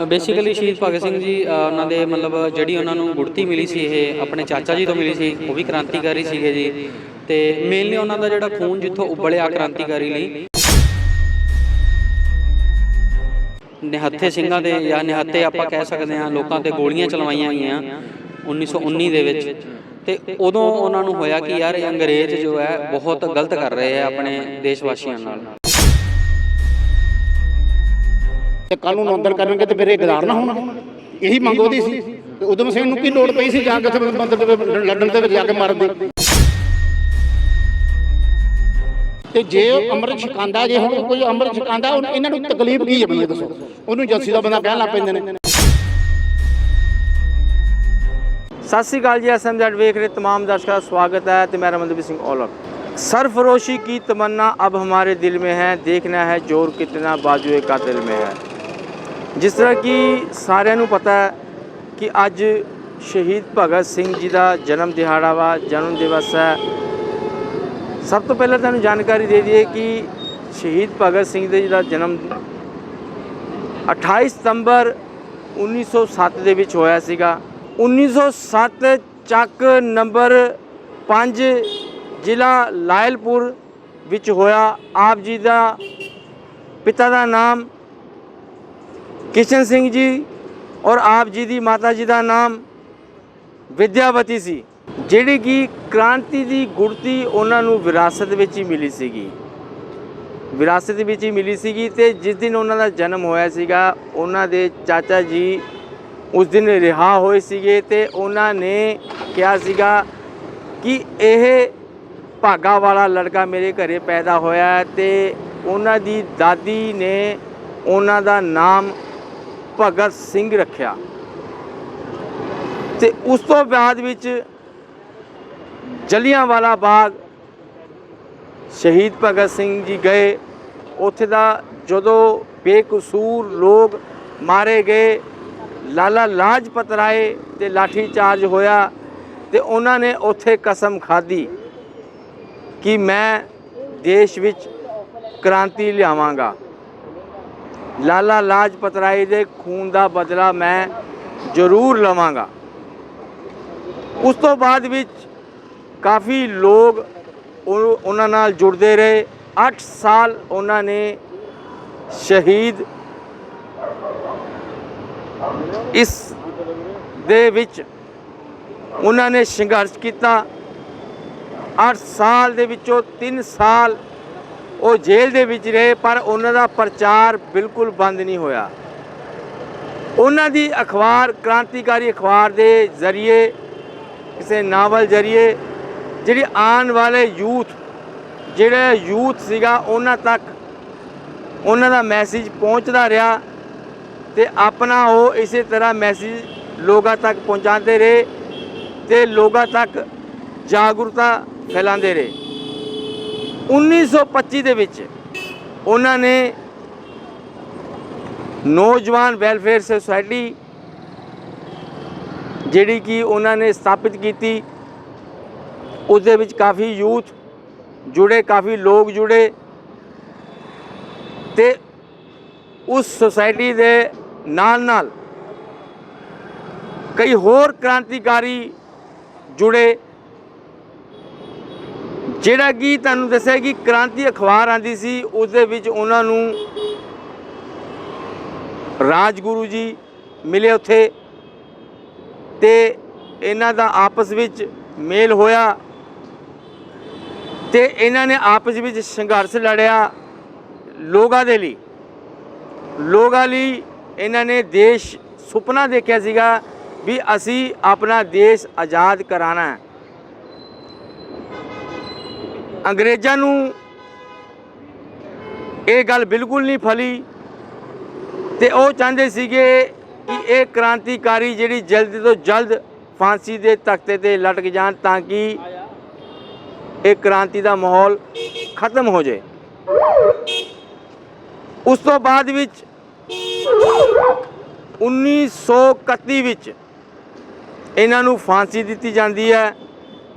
Basically ਸ਼ਹੀਦ ਭਗਤ ਸਿੰਘ ਜੀ ਉਹਨਾਂ ਦੇ ਮਤਲਬ ਜਿਹੜੀ ਉਹਨਾਂ ਨੂੰ ਗੁੜਤੀ ਮਿਲੀ ਸੀ ਇਹ ਆਪਣੇ ਚਾਚਾ ਜੀ ਤੋਂ ਮਿਲੀ ਸੀ ਉਹ ਵੀ ਕ੍ਰਾਂਤੀਕਾਰੀ ਸੀਗੇ ਜੀ। ਤੇ ਮੇਨਲੀ ਉਹਨਾਂ ਦਾ ਜਿਹੜਾ ਖੂਨ ਜਿੱਥੋਂ ਉਬਲਿਆ ਕ੍ਰਾਂਤੀਕਾਰੀ ਲਈ। ਨਿਹੱਥੇ ਸਿੰਘਾਂ ਦੇ ਜਾਂ ਨਿਹੱਥੇ ਆਪਾਂ ਕਹਿ ਸਕਦੇ ਹਾਂ ਲੋਕਾਂ ਤੇ ਗੋਲੀਆਂ ਚਲਵਾਈਆਂ ਗਈਆਂ 1919 ਦੇ ਵਿੱਚ। ਤੇ ਉਦੋਂ ਉਹਨਾਂ ਨੂੰ ਹੋਇਆ ਕਿ ਯਾਰ ਇਹ ਅੰਗਰੇਜ਼ ਜੋ ਹੈ ਬਹੁਤ ਗਲਤ ਕਰ ਰਹੇ ਆ ਆਪਣੇ ਦੇਸ਼ ਵਾਸੀਆਂ ਨਾਲ। ਤੇ ਕਾਨੂੰਨ ਨੂੰ ਅੰਦਰ ਕਰਨਗੇ ਤੇ ਫਿਰ ਇਹ ਗਦਾਰ ਨਾ ਹੋਣਾ ਇਹੀ ਮੰਗ ਉਹਦੀ ਸੀ ਤੇ ਉਦਮ ਸਿੰਘ ਨੂੰ ਕੀ ਲੋੜ ਪਈ ਸੀ ਜਾ ਕੇ ਉੱਥੇ ਬੰਦੇ ਦੇ ਲੜਨ ਦੇ ਵਿੱਚ ਜਾ ਕੇ ਮਾਰਨ ਦੀ ਤੇ ਜੇ ਉਹ ਅੰਮ੍ਰਿਤ ਛਕਾਂਦਾ ਜੇ ਹੁਣ ਕੋਈ ਅੰਮ੍ਰਿਤ ਛਕਾਂਦਾ ਉਹ- ਇਹਨਾਂ ਨੂੰ ਤਕਲੀਫ ਕੀ ਹੈ ਮੈਨੂੰ ਇਹ ਦੱਸੋ ਉਹਨੂੰ ਜੱਸੀ ਦਾ ਬੰਦਾ ਕਹਿਣ ਲੱਗ ਪੈਂਦੇ ਨੇ ਸਤਿ ਸ੍ਰੀ ਅਕਾਲ ਜੀ ਐਸਐਮਜ਼ੈਡ ਵੇਖ ਰਹੇ तमाम दर्शकों का स्वागत है तो मैं रमनदीप सिंह औलख सरफरोशी की तमन्ना अब हमारे दिल में है देखना है जोर कितना बाजुए कातिल में है ਜਿਸ ਤਰ੍ਹਾਂ ਕਿ ਸਾਰਿਆਂ ਨੂੰ ਪਤਾ ਹੈ ਕਿ ਅੱਜ ਸ਼ਹੀਦ ਭਗਤ ਸਿੰਘ ਜੀ ਦਾ ਜਨਮ ਦਿਹਾੜਾ ਵਾ, ਜਨਮ ਦਿਵਸ ਹੈ। ਸਭ ਤੋਂ ਪਹਿਲਾਂ ਤੁਹਾਨੂੰ ਜਾਣਕਾਰੀ ਦੇ ਦਈਏ ਕਿ ਸ਼ਹੀਦ ਭਗਤ ਸਿੰਘ ਦੇ ਜੀ ਦਾ ਜਨਮ 28 ਸਤੰਬਰ 1907 ਦੇ ਵਿੱਚ ਹੋਇਆ ਸੀਗਾ। 1907 ਚੱਕ ਨੰਬਰ 5 ਜ਼ਿਲ੍ਹਾ ਲਾਇਲਪੁਰ ਵਿੱਚ ਹੋਇਆ। ਆਪ ਜੀ ਦਾ ਪਿਤਾ ਦਾ ਨਾਮ ਕਿਸ਼ਨ ਸਿੰਘ ਜੀ ਔਰ ਆਪ ਜੀ ਦੀ ਮਾਤਾ ਜੀ ਦਾ ਨਾਮ ਵਿਦਿਆਵਤੀ ਸੀ, ਜਿਹੜੀ ਕਿ ਕ੍ਰਾਂਤੀ ਦੀ ਗੁੜਤੀ ਉਹਨਾਂ ਨੂੰ ਵਿਰਾਸਤ ਵਿੱਚ ਹੀ ਮਿਲੀ ਸੀਗੀ। ਵਿਰਾਸਤ ਵਿੱਚ ਹੀ ਮਿਲੀ ਸੀਗੀ ਤੇ ਜਿਸ ਦਿਨ ਉਹਨਾਂ ਦਾ ਜਨਮ ਹੋਇਆ ਸੀਗਾ, ਉਹਨਾਂ ਦੇ ਚਾਚਾ ਜੀ ਉਸ ਦਿਨ ਰਿਹਾ ਹੋਏ ਸੀਗੇ ਤੇ ਉਹਨਾਂ ਨੇ ਕਿਹਾ ਸੀਗਾ ਕਿ ਇਹ ਭਾਗਾ ਵਾਲਾ ਲੜਕਾ ਮੇਰੇ ਘਰੇ ਪੈਦਾ ਹੋਇਆ ਹੈ ਤੇ ਉਹਨਾਂ ਦੀ ਦਾਦੀ ਨੇ ਉਹਨਾਂ ਦਾ ਨਾਮ ਭਗਤ ਸਿੰਘ ਰੱਖਿਆ। ਤੇ ਉਸ ਤੋਂ ਬਾਅਦ ਵਿੱਚ ਜਲਿਆਂਵਾਲਾ ਬਾਗ ਸ਼ਹੀਦ ਭਗਤ ਸਿੰਘ ਜੀ ਗਏ। ਉੱਥੇ ਦਾ ਜਦੋਂ ਬੇਕਸੂਰ ਲੋਕ ਮਾਰੇ ਗਏ, ਲਾਲਾ ਲਾਜਪਤ ਰਾਏ ਤੇ ਲਾਠੀ ਚਾਰਜ ਹੋਇਆ ਤੇ ਉਹਨਾਂ ਨੇ ਉੱਥੇ ਕਸਮ ਖਾਧੀ ਕਿ ਮੈਂ ਦੇਸ਼ ਵਿੱਚ ਕ੍ਰਾਂਤੀ ਲਿਆਵਾਂਗਾ। ਲਾਲਾ ਲਾਜਪਤ ਰਾਏ ਦੇ ਖੂਨ ਦਾ ਬਦਲਾ ਮੈਂ ਜ਼ਰੂਰ ਲਵਾਂਗਾ। ਉਸ ਤੋਂ ਬਾਅਦ ਵਿੱਚ ਕਾਫੀ ਲੋਕ ਉਹਨਾਂ ਨਾਲ ਜੁੜਦੇ ਰਹੇ। 8 ਸਾਲ ਉਹਨਾਂ ਨੇ ਸ਼ਹੀਦ ਇਸ ਦੇ ਵਿੱਚ ਉਹਨਾਂ ਨੇ ਸੰਘਰਸ਼ ਕੀਤਾ। 8 ਸਾਲ ਦੇ ਵਿੱਚੋਂ 3 ਸਾਲ ਉਹ ਜੇਲ੍ਹ ਦੇ ਵਿੱਚ ਰਹੇ, ਪਰ ਉਹਨਾਂ ਦਾ ਪ੍ਰਚਾਰ ਬਿਲਕੁਲ ਬੰਦ ਨਹੀਂ ਹੋਇਆ। ਉਹਨਾਂ ਦੀ ਅਖਬਾਰ, ਕ੍ਰਾਂਤੀਕਾਰੀ ਅਖਬਾਰ ਦੇ ਜ਼ਰੀਏ, ਕਿਸੇ ਨਾਵਲ ਜ਼ਰੀਏ, ਜਿਹੜੀ ਆਉਣ ਵਾਲੇ ਯੂਥ, ਜਿਹੜਾ ਯੂਥ ਸੀਗਾ, ਉਹਨਾਂ ਤੱਕ ਉਹਨਾਂ ਦਾ ਮੈਸੇਜ ਪਹੁੰਚਦਾ ਰਿਹਾ ਤੇ ਆਪਣਾ ਉਹ ਇਸੇ ਤਰ੍ਹਾਂ ਮੈਸੇਜ ਲੋਕਾਂ ਤੱਕ ਪਹੁੰਚਾਉਂਦੇ ਰਹੇ ਤੇ ਲੋਕਾਂ ਤੱਕ ਜਾਗਰੂਕਤਾ ਫੈਲਾਉਂਦੇ ਰਹੇ। 1925 ਦੇ ਵਿੱਚ ਉਹਨਾਂ ਨੇ ਨੌਜਵਾਨ ਵੈਲਫੇਅਰ ਸੁਸਾਇਟੀ ਜਿਹੜੀ ਕਿ ਉਹਨਾਂ ਨੇ ਸਥਾਪਿਤ ਕੀਤੀ, ਉਸ ਦੇ ਵਿੱਚ ਕਾਫੀ ਯੂਥ ਜੁੜੇ, ਕਾਫੀ ਲੋਕ ਜੁੜੇ ਤੇ ਉਸ ਸੁਸਾਇਟੀ ਦੇ ਨਾਲ ਨਾਲ ਕਈ ਹੋਰ ਕ੍ਰਾਂਤੀਕਾਰੀ ਜੁੜੇ। ਜਿਹੜਾ ਕਿ ਤੁਹਾਨੂੰ ਦੱਸਿਆ ਕਿ ਕ੍ਰਾਂਤੀ ਅਖਬਾਰ ਆਂਦੀ ਸੀ ਉਸ ਦੇ ਵਿੱਚ ਉਹਨਾਂ ਨੂੰ ਰਾਜਗੁਰੂ ਜੀ ਮਿਲੇ ਉੱਥੇ ਤੇ ਇਹਨਾਂ ਦਾ ਆਪਸ ਵਿੱਚ ਮੇਲ ਹੋਇਆ ਤੇ ਇਹਨਾਂ ਨੇ ਆਪਸ ਵਿੱਚ ਸੰਘਰਸ਼ ਲੜਿਆ ਲੋਕਾਂ ਦੇ ਲਈ। ਲੋਕਾਂ ਲਈ ਇਹਨਾਂ ਨੇ ਦੇਸ਼ ਸੁਪਨਾ ਦੇਖਿਆ ਸੀਗਾ ਵੀ ਅਸੀਂ ਆਪਣਾ ਦੇਸ਼ ਆਜ਼ਾਦ ਕਰਾਣਾ ਹੈ। ਅੰਗਰੇਜ਼ਾਂ ਨੂੰ ਇਹ ਗੱਲ ਬਿਲਕੁਲ ਨਹੀਂ ਫਲੀ ਤੇ ਉਹ ਚਾਹੁੰਦੇ ਸੀਗੇ ਕਿ ਇਹ ਕ੍ਰਾਂਤੀਕਾਰੀ ਜਿਹੜੀ ਜਲਦ ਤੋਂ ਜਲਦ ਫਾਂਸੀ ਦੇ ਤਖਤੇ ਤੇ ਲਟਕ ਜਾਣ ਤਾਂ ਕਿ ਇਹ ਕ੍ਰਾਂਤੀ ਦਾ ਮਾਹੌਲ ਖਤਮ ਹੋ ਜਾਏ। ਉਸ ਤੋਂ ਬਾਅਦ ਵਿੱਚ 1931 ਵਿੱਚ ਇਹਨਾਂ ਨੂੰ ਫਾਂਸੀ ਦਿੱਤੀ ਜਾਂਦੀ ਹੈ,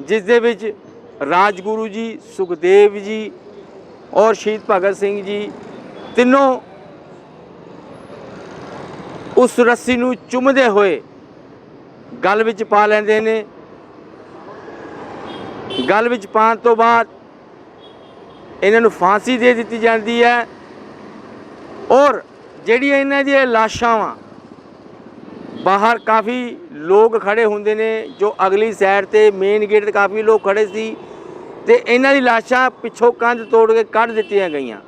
ਜਿਸ ਦੇ ਵਿੱਚ ਰਾਜਗੁਰੂ ਜੀ, ਸੁਖਦੇਵ ਜੀ ਔਰ ਸ਼ਹੀਦ ਭਗਤ ਸਿੰਘ ਜੀ ਤਿੰਨੋਂ ਉਸ ਰੱਸੀ ਨੂੰ ਚੁੰਮਦੇ ਹੋਏ ਗਲ ਵਿੱਚ ਪਾ ਲੈਂਦੇ ਨੇ। ਗਲ ਵਿੱਚ ਪਾਉਣ ਤੋਂ ਬਾਅਦ ਇਹਨਾਂ ਨੂੰ ਫਾਂਸੀ ਦੇ ਦਿੱਤੀ ਜਾਂਦੀ ਹੈ। ਔਰ ਜਿਹੜੀਆਂ ਇਹਨਾਂ ਦੀਆਂ ਲਾਸ਼ਾਂ ਵਾਂ ਬਾਹਰ ਕਾਫੀ ਲੋਕ ਖੜੇ ਹੁੰਦੇ ਨੇ, ਜੋ ਅਗਲੀ ਸਾਈਡ ਤੇ ਮੇਨ ਗੇਟ ਤੇ ਕਾਫੀ ਲੋਕ ਖੜੇ ਸੀ ਤੇ ਇਹਨਾਂ ਦੀ ਲਾਸ਼ਾਂ ਪਿੱਛੋਂ ਕੰਧ ਤੋੜ ਕੇ ਕੱਢ ਦਿੱਤੀਆਂ ਗਈਆਂ।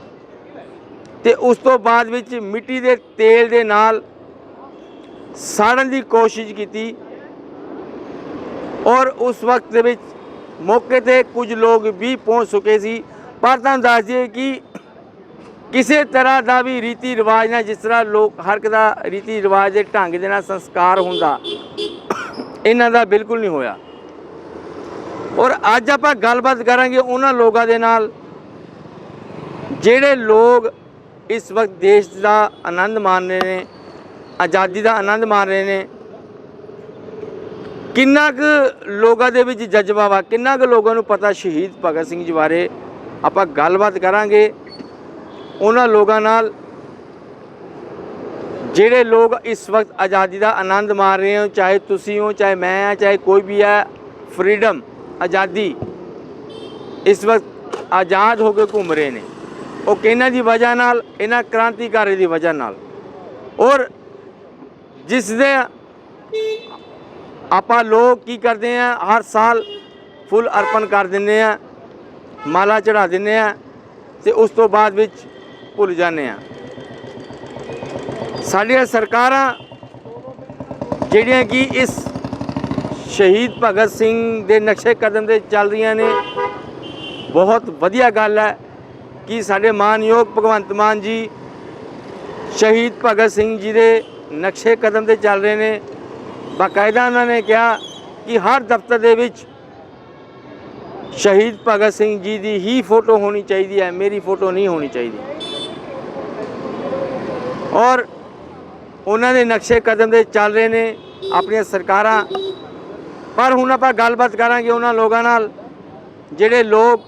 ਤੇ ਉਸ ਤੋਂ ਬਾਅਦ ਵਿੱਚ ਮਿੱਟੀ ਦੇ ਤੇਲ ਦੇ ਨਾਲ ਸਾੜਨ ਦੀ ਕੋਸ਼ਿਸ਼ ਕੀਤੀ ਔਰ ਉਸ ਵਕਤ ਦੇ ਵਿੱਚ ਮੌਕੇ ਤੇ ਕੁਝ ਲੋਕ ਵੀ ਪਹੁੰਚ ਚੁੱਕੇ ਸੀ। ਪਰ ਤੁਹਾਨੂੰ ਦੱਸ ਦਈਏ ਕਿ ਕਿਸੇ ਤਰ੍ਹਾਂ ਦਾ ਵੀ ਰੀਤੀ ਰਿਵਾਜ ਨਾਲ, ਜਿਸ ਤਰ੍ਹਾਂ ਲੋਕ ਹਰ ਇੱਕ ਦਾ ਰੀਤੀ ਰਿਵਾਜ ਦੇ ਢੰਗ ਦੇ ਨਾਲ ਸੰਸਕਾਰ ਹੁੰਦਾ, ਇਹਨਾਂ ਦਾ ਬਿਲਕੁਲ ਨਹੀਂ ਹੋਇਆ। ਔਰ ਅੱਜ ਆਪਾਂ ਗੱਲਬਾਤ ਕਰਾਂਗੇ ਉਹਨਾਂ ਲੋਕਾਂ ਦੇ ਨਾਲ, ਜਿਹੜੇ ਲੋਕ ਇਸ ਵਕਤ ਦੇਸ਼ ਦਾ ਆਨੰਦ ਮਾਣ ਰਹੇ ਨੇ, ਆਜ਼ਾਦੀ ਦਾ ਆਨੰਦ ਮਾਣ ਰਹੇ ਨੇ। ਕਿੰਨਾ ਕੁ ਲੋਕਾਂ ਦੇ ਵਿੱਚ ਜਜ਼ਬਾ ਵਾ ਕਿੰਨਾ ਕੁ ਲੋਕਾਂ ਨੂੰ ਪਤਾ ਸ਼ਹੀਦ ਭਗਤ ਸਿੰਘ ਜੀ ਬਾਰੇ ਆਪਾਂ ਗੱਲਬਾਤ ਕਰਾਂਗੇ। ਉਹਨਾਂ ਲੋਕਾਂ ਨਾਲ ਜਿਹੜੇ ਲੋਕ ਇਸ ਵਕਤ ਆਜ਼ਾਦੀ ਦਾ ਆਨੰਦ ਮਾਣ ਰਹੇ ਹੋ, ਚਾਹੇ ਤੁਸੀਂ ਹੋ, ਚਾਹੇ ਮੈਂ ਆ ਚਾਹੇ ਕੋਈ ਵੀ ਹੈ ਫਰੀडम ਆਜ਼ਾਦੀ ਇਸ ਵਕਤ ਆਜ਼ਾਦ ਹੋ ਕੇ ਘੁੰਮ ਰਹੇ ਨੇ। ਉਹ ਕਿਹਨਾਂ ਦੀ ਵਜ੍ਹਾ ਨਾਲ? ਇਹਨਾਂ ਕ੍ਰਾਂਤੀਕਾਰੀ ਦੀ ਵਜ੍ਹਾ ਨਾਲ। ਔਰ ਜਿਸ ਦੇ ਆਪਾਂ ਲੋਕ ਕੀ ਕਰਦੇ ਆ ਹਰ ਸਾਲ ਫੁੱਲ ਅਰਪਣ ਕਰ ਦਿੰਦੇ ਆ ਮਾਲਾ ਚੜਾ ਦਿੰਦੇ ਆ ਤੇ ਉਸ ਤੋਂ ਬਾਅਦ ਵਿੱਚ ਭੁੱਲ ਜਾਂਦੇ ਆ। ਸਾਡੀਆਂ ਸਰਕਾਰਾਂ ਜਿਹੜੀਆਂ ਕਿ ਇਸ ਸ਼ਹੀਦ ਭਗਤ ਸਿੰਘ ਦੇ ਨਕਸ਼ੇ ਕਦਮ ਤੇ ਚੱਲ ਰਹੀਆਂ ਨੇ, ਬਹੁਤ ਵਧੀਆ ਗੱਲ ਹੈ ਕਿ ਸਾਡੇ ਮਾਨਯੋਗ ਭਗਵੰਤ ਮਾਨ ਜੀ ਸ਼ਹੀਦ ਭਗਤ ਸਿੰਘ ਜੀ ਦੇ ਨਕਸ਼ੇ ਕਦਮ ਤੇ ਚੱਲ ਰਹੇ ਨੇ। ਬਾਕਾਇਦਾ ਉਹਨਾਂ ਨੇ ਕਿਹਾ ਕਿ ਹਰ ਦਫ਼ਤਰ ਦੇ ਵਿੱਚ ਸ਼ਹੀਦ ਭਗਤ ਸਿੰਘ ਜੀ ਦੀ ਹੀ ਫੋਟੋ ਹੋਣੀ ਚਾਹੀਦੀ ਹੈ, ਮੇਰੀ ਫੋਟੋ ਨਹੀਂ ਹੋਣੀ ਚਾਹੀਦੀ। ਔਰ ਉਹਨਾਂ ਦੇ ਨਕਸ਼ੇ ਕਦਮ ਦੇ ਚੱਲ ਰਹੇ ਨੇ ਆਪਣੀਆਂ ਸਰਕਾਰਾਂ। ਪਰ ਹੁਣ ਆਪਾਂ ਗੱਲਬਾਤ ਕਰਾਂਗੇ ਉਹਨਾਂ ਲੋਕਾਂ ਨਾਲ ਜਿਹੜੇ ਲੋਕ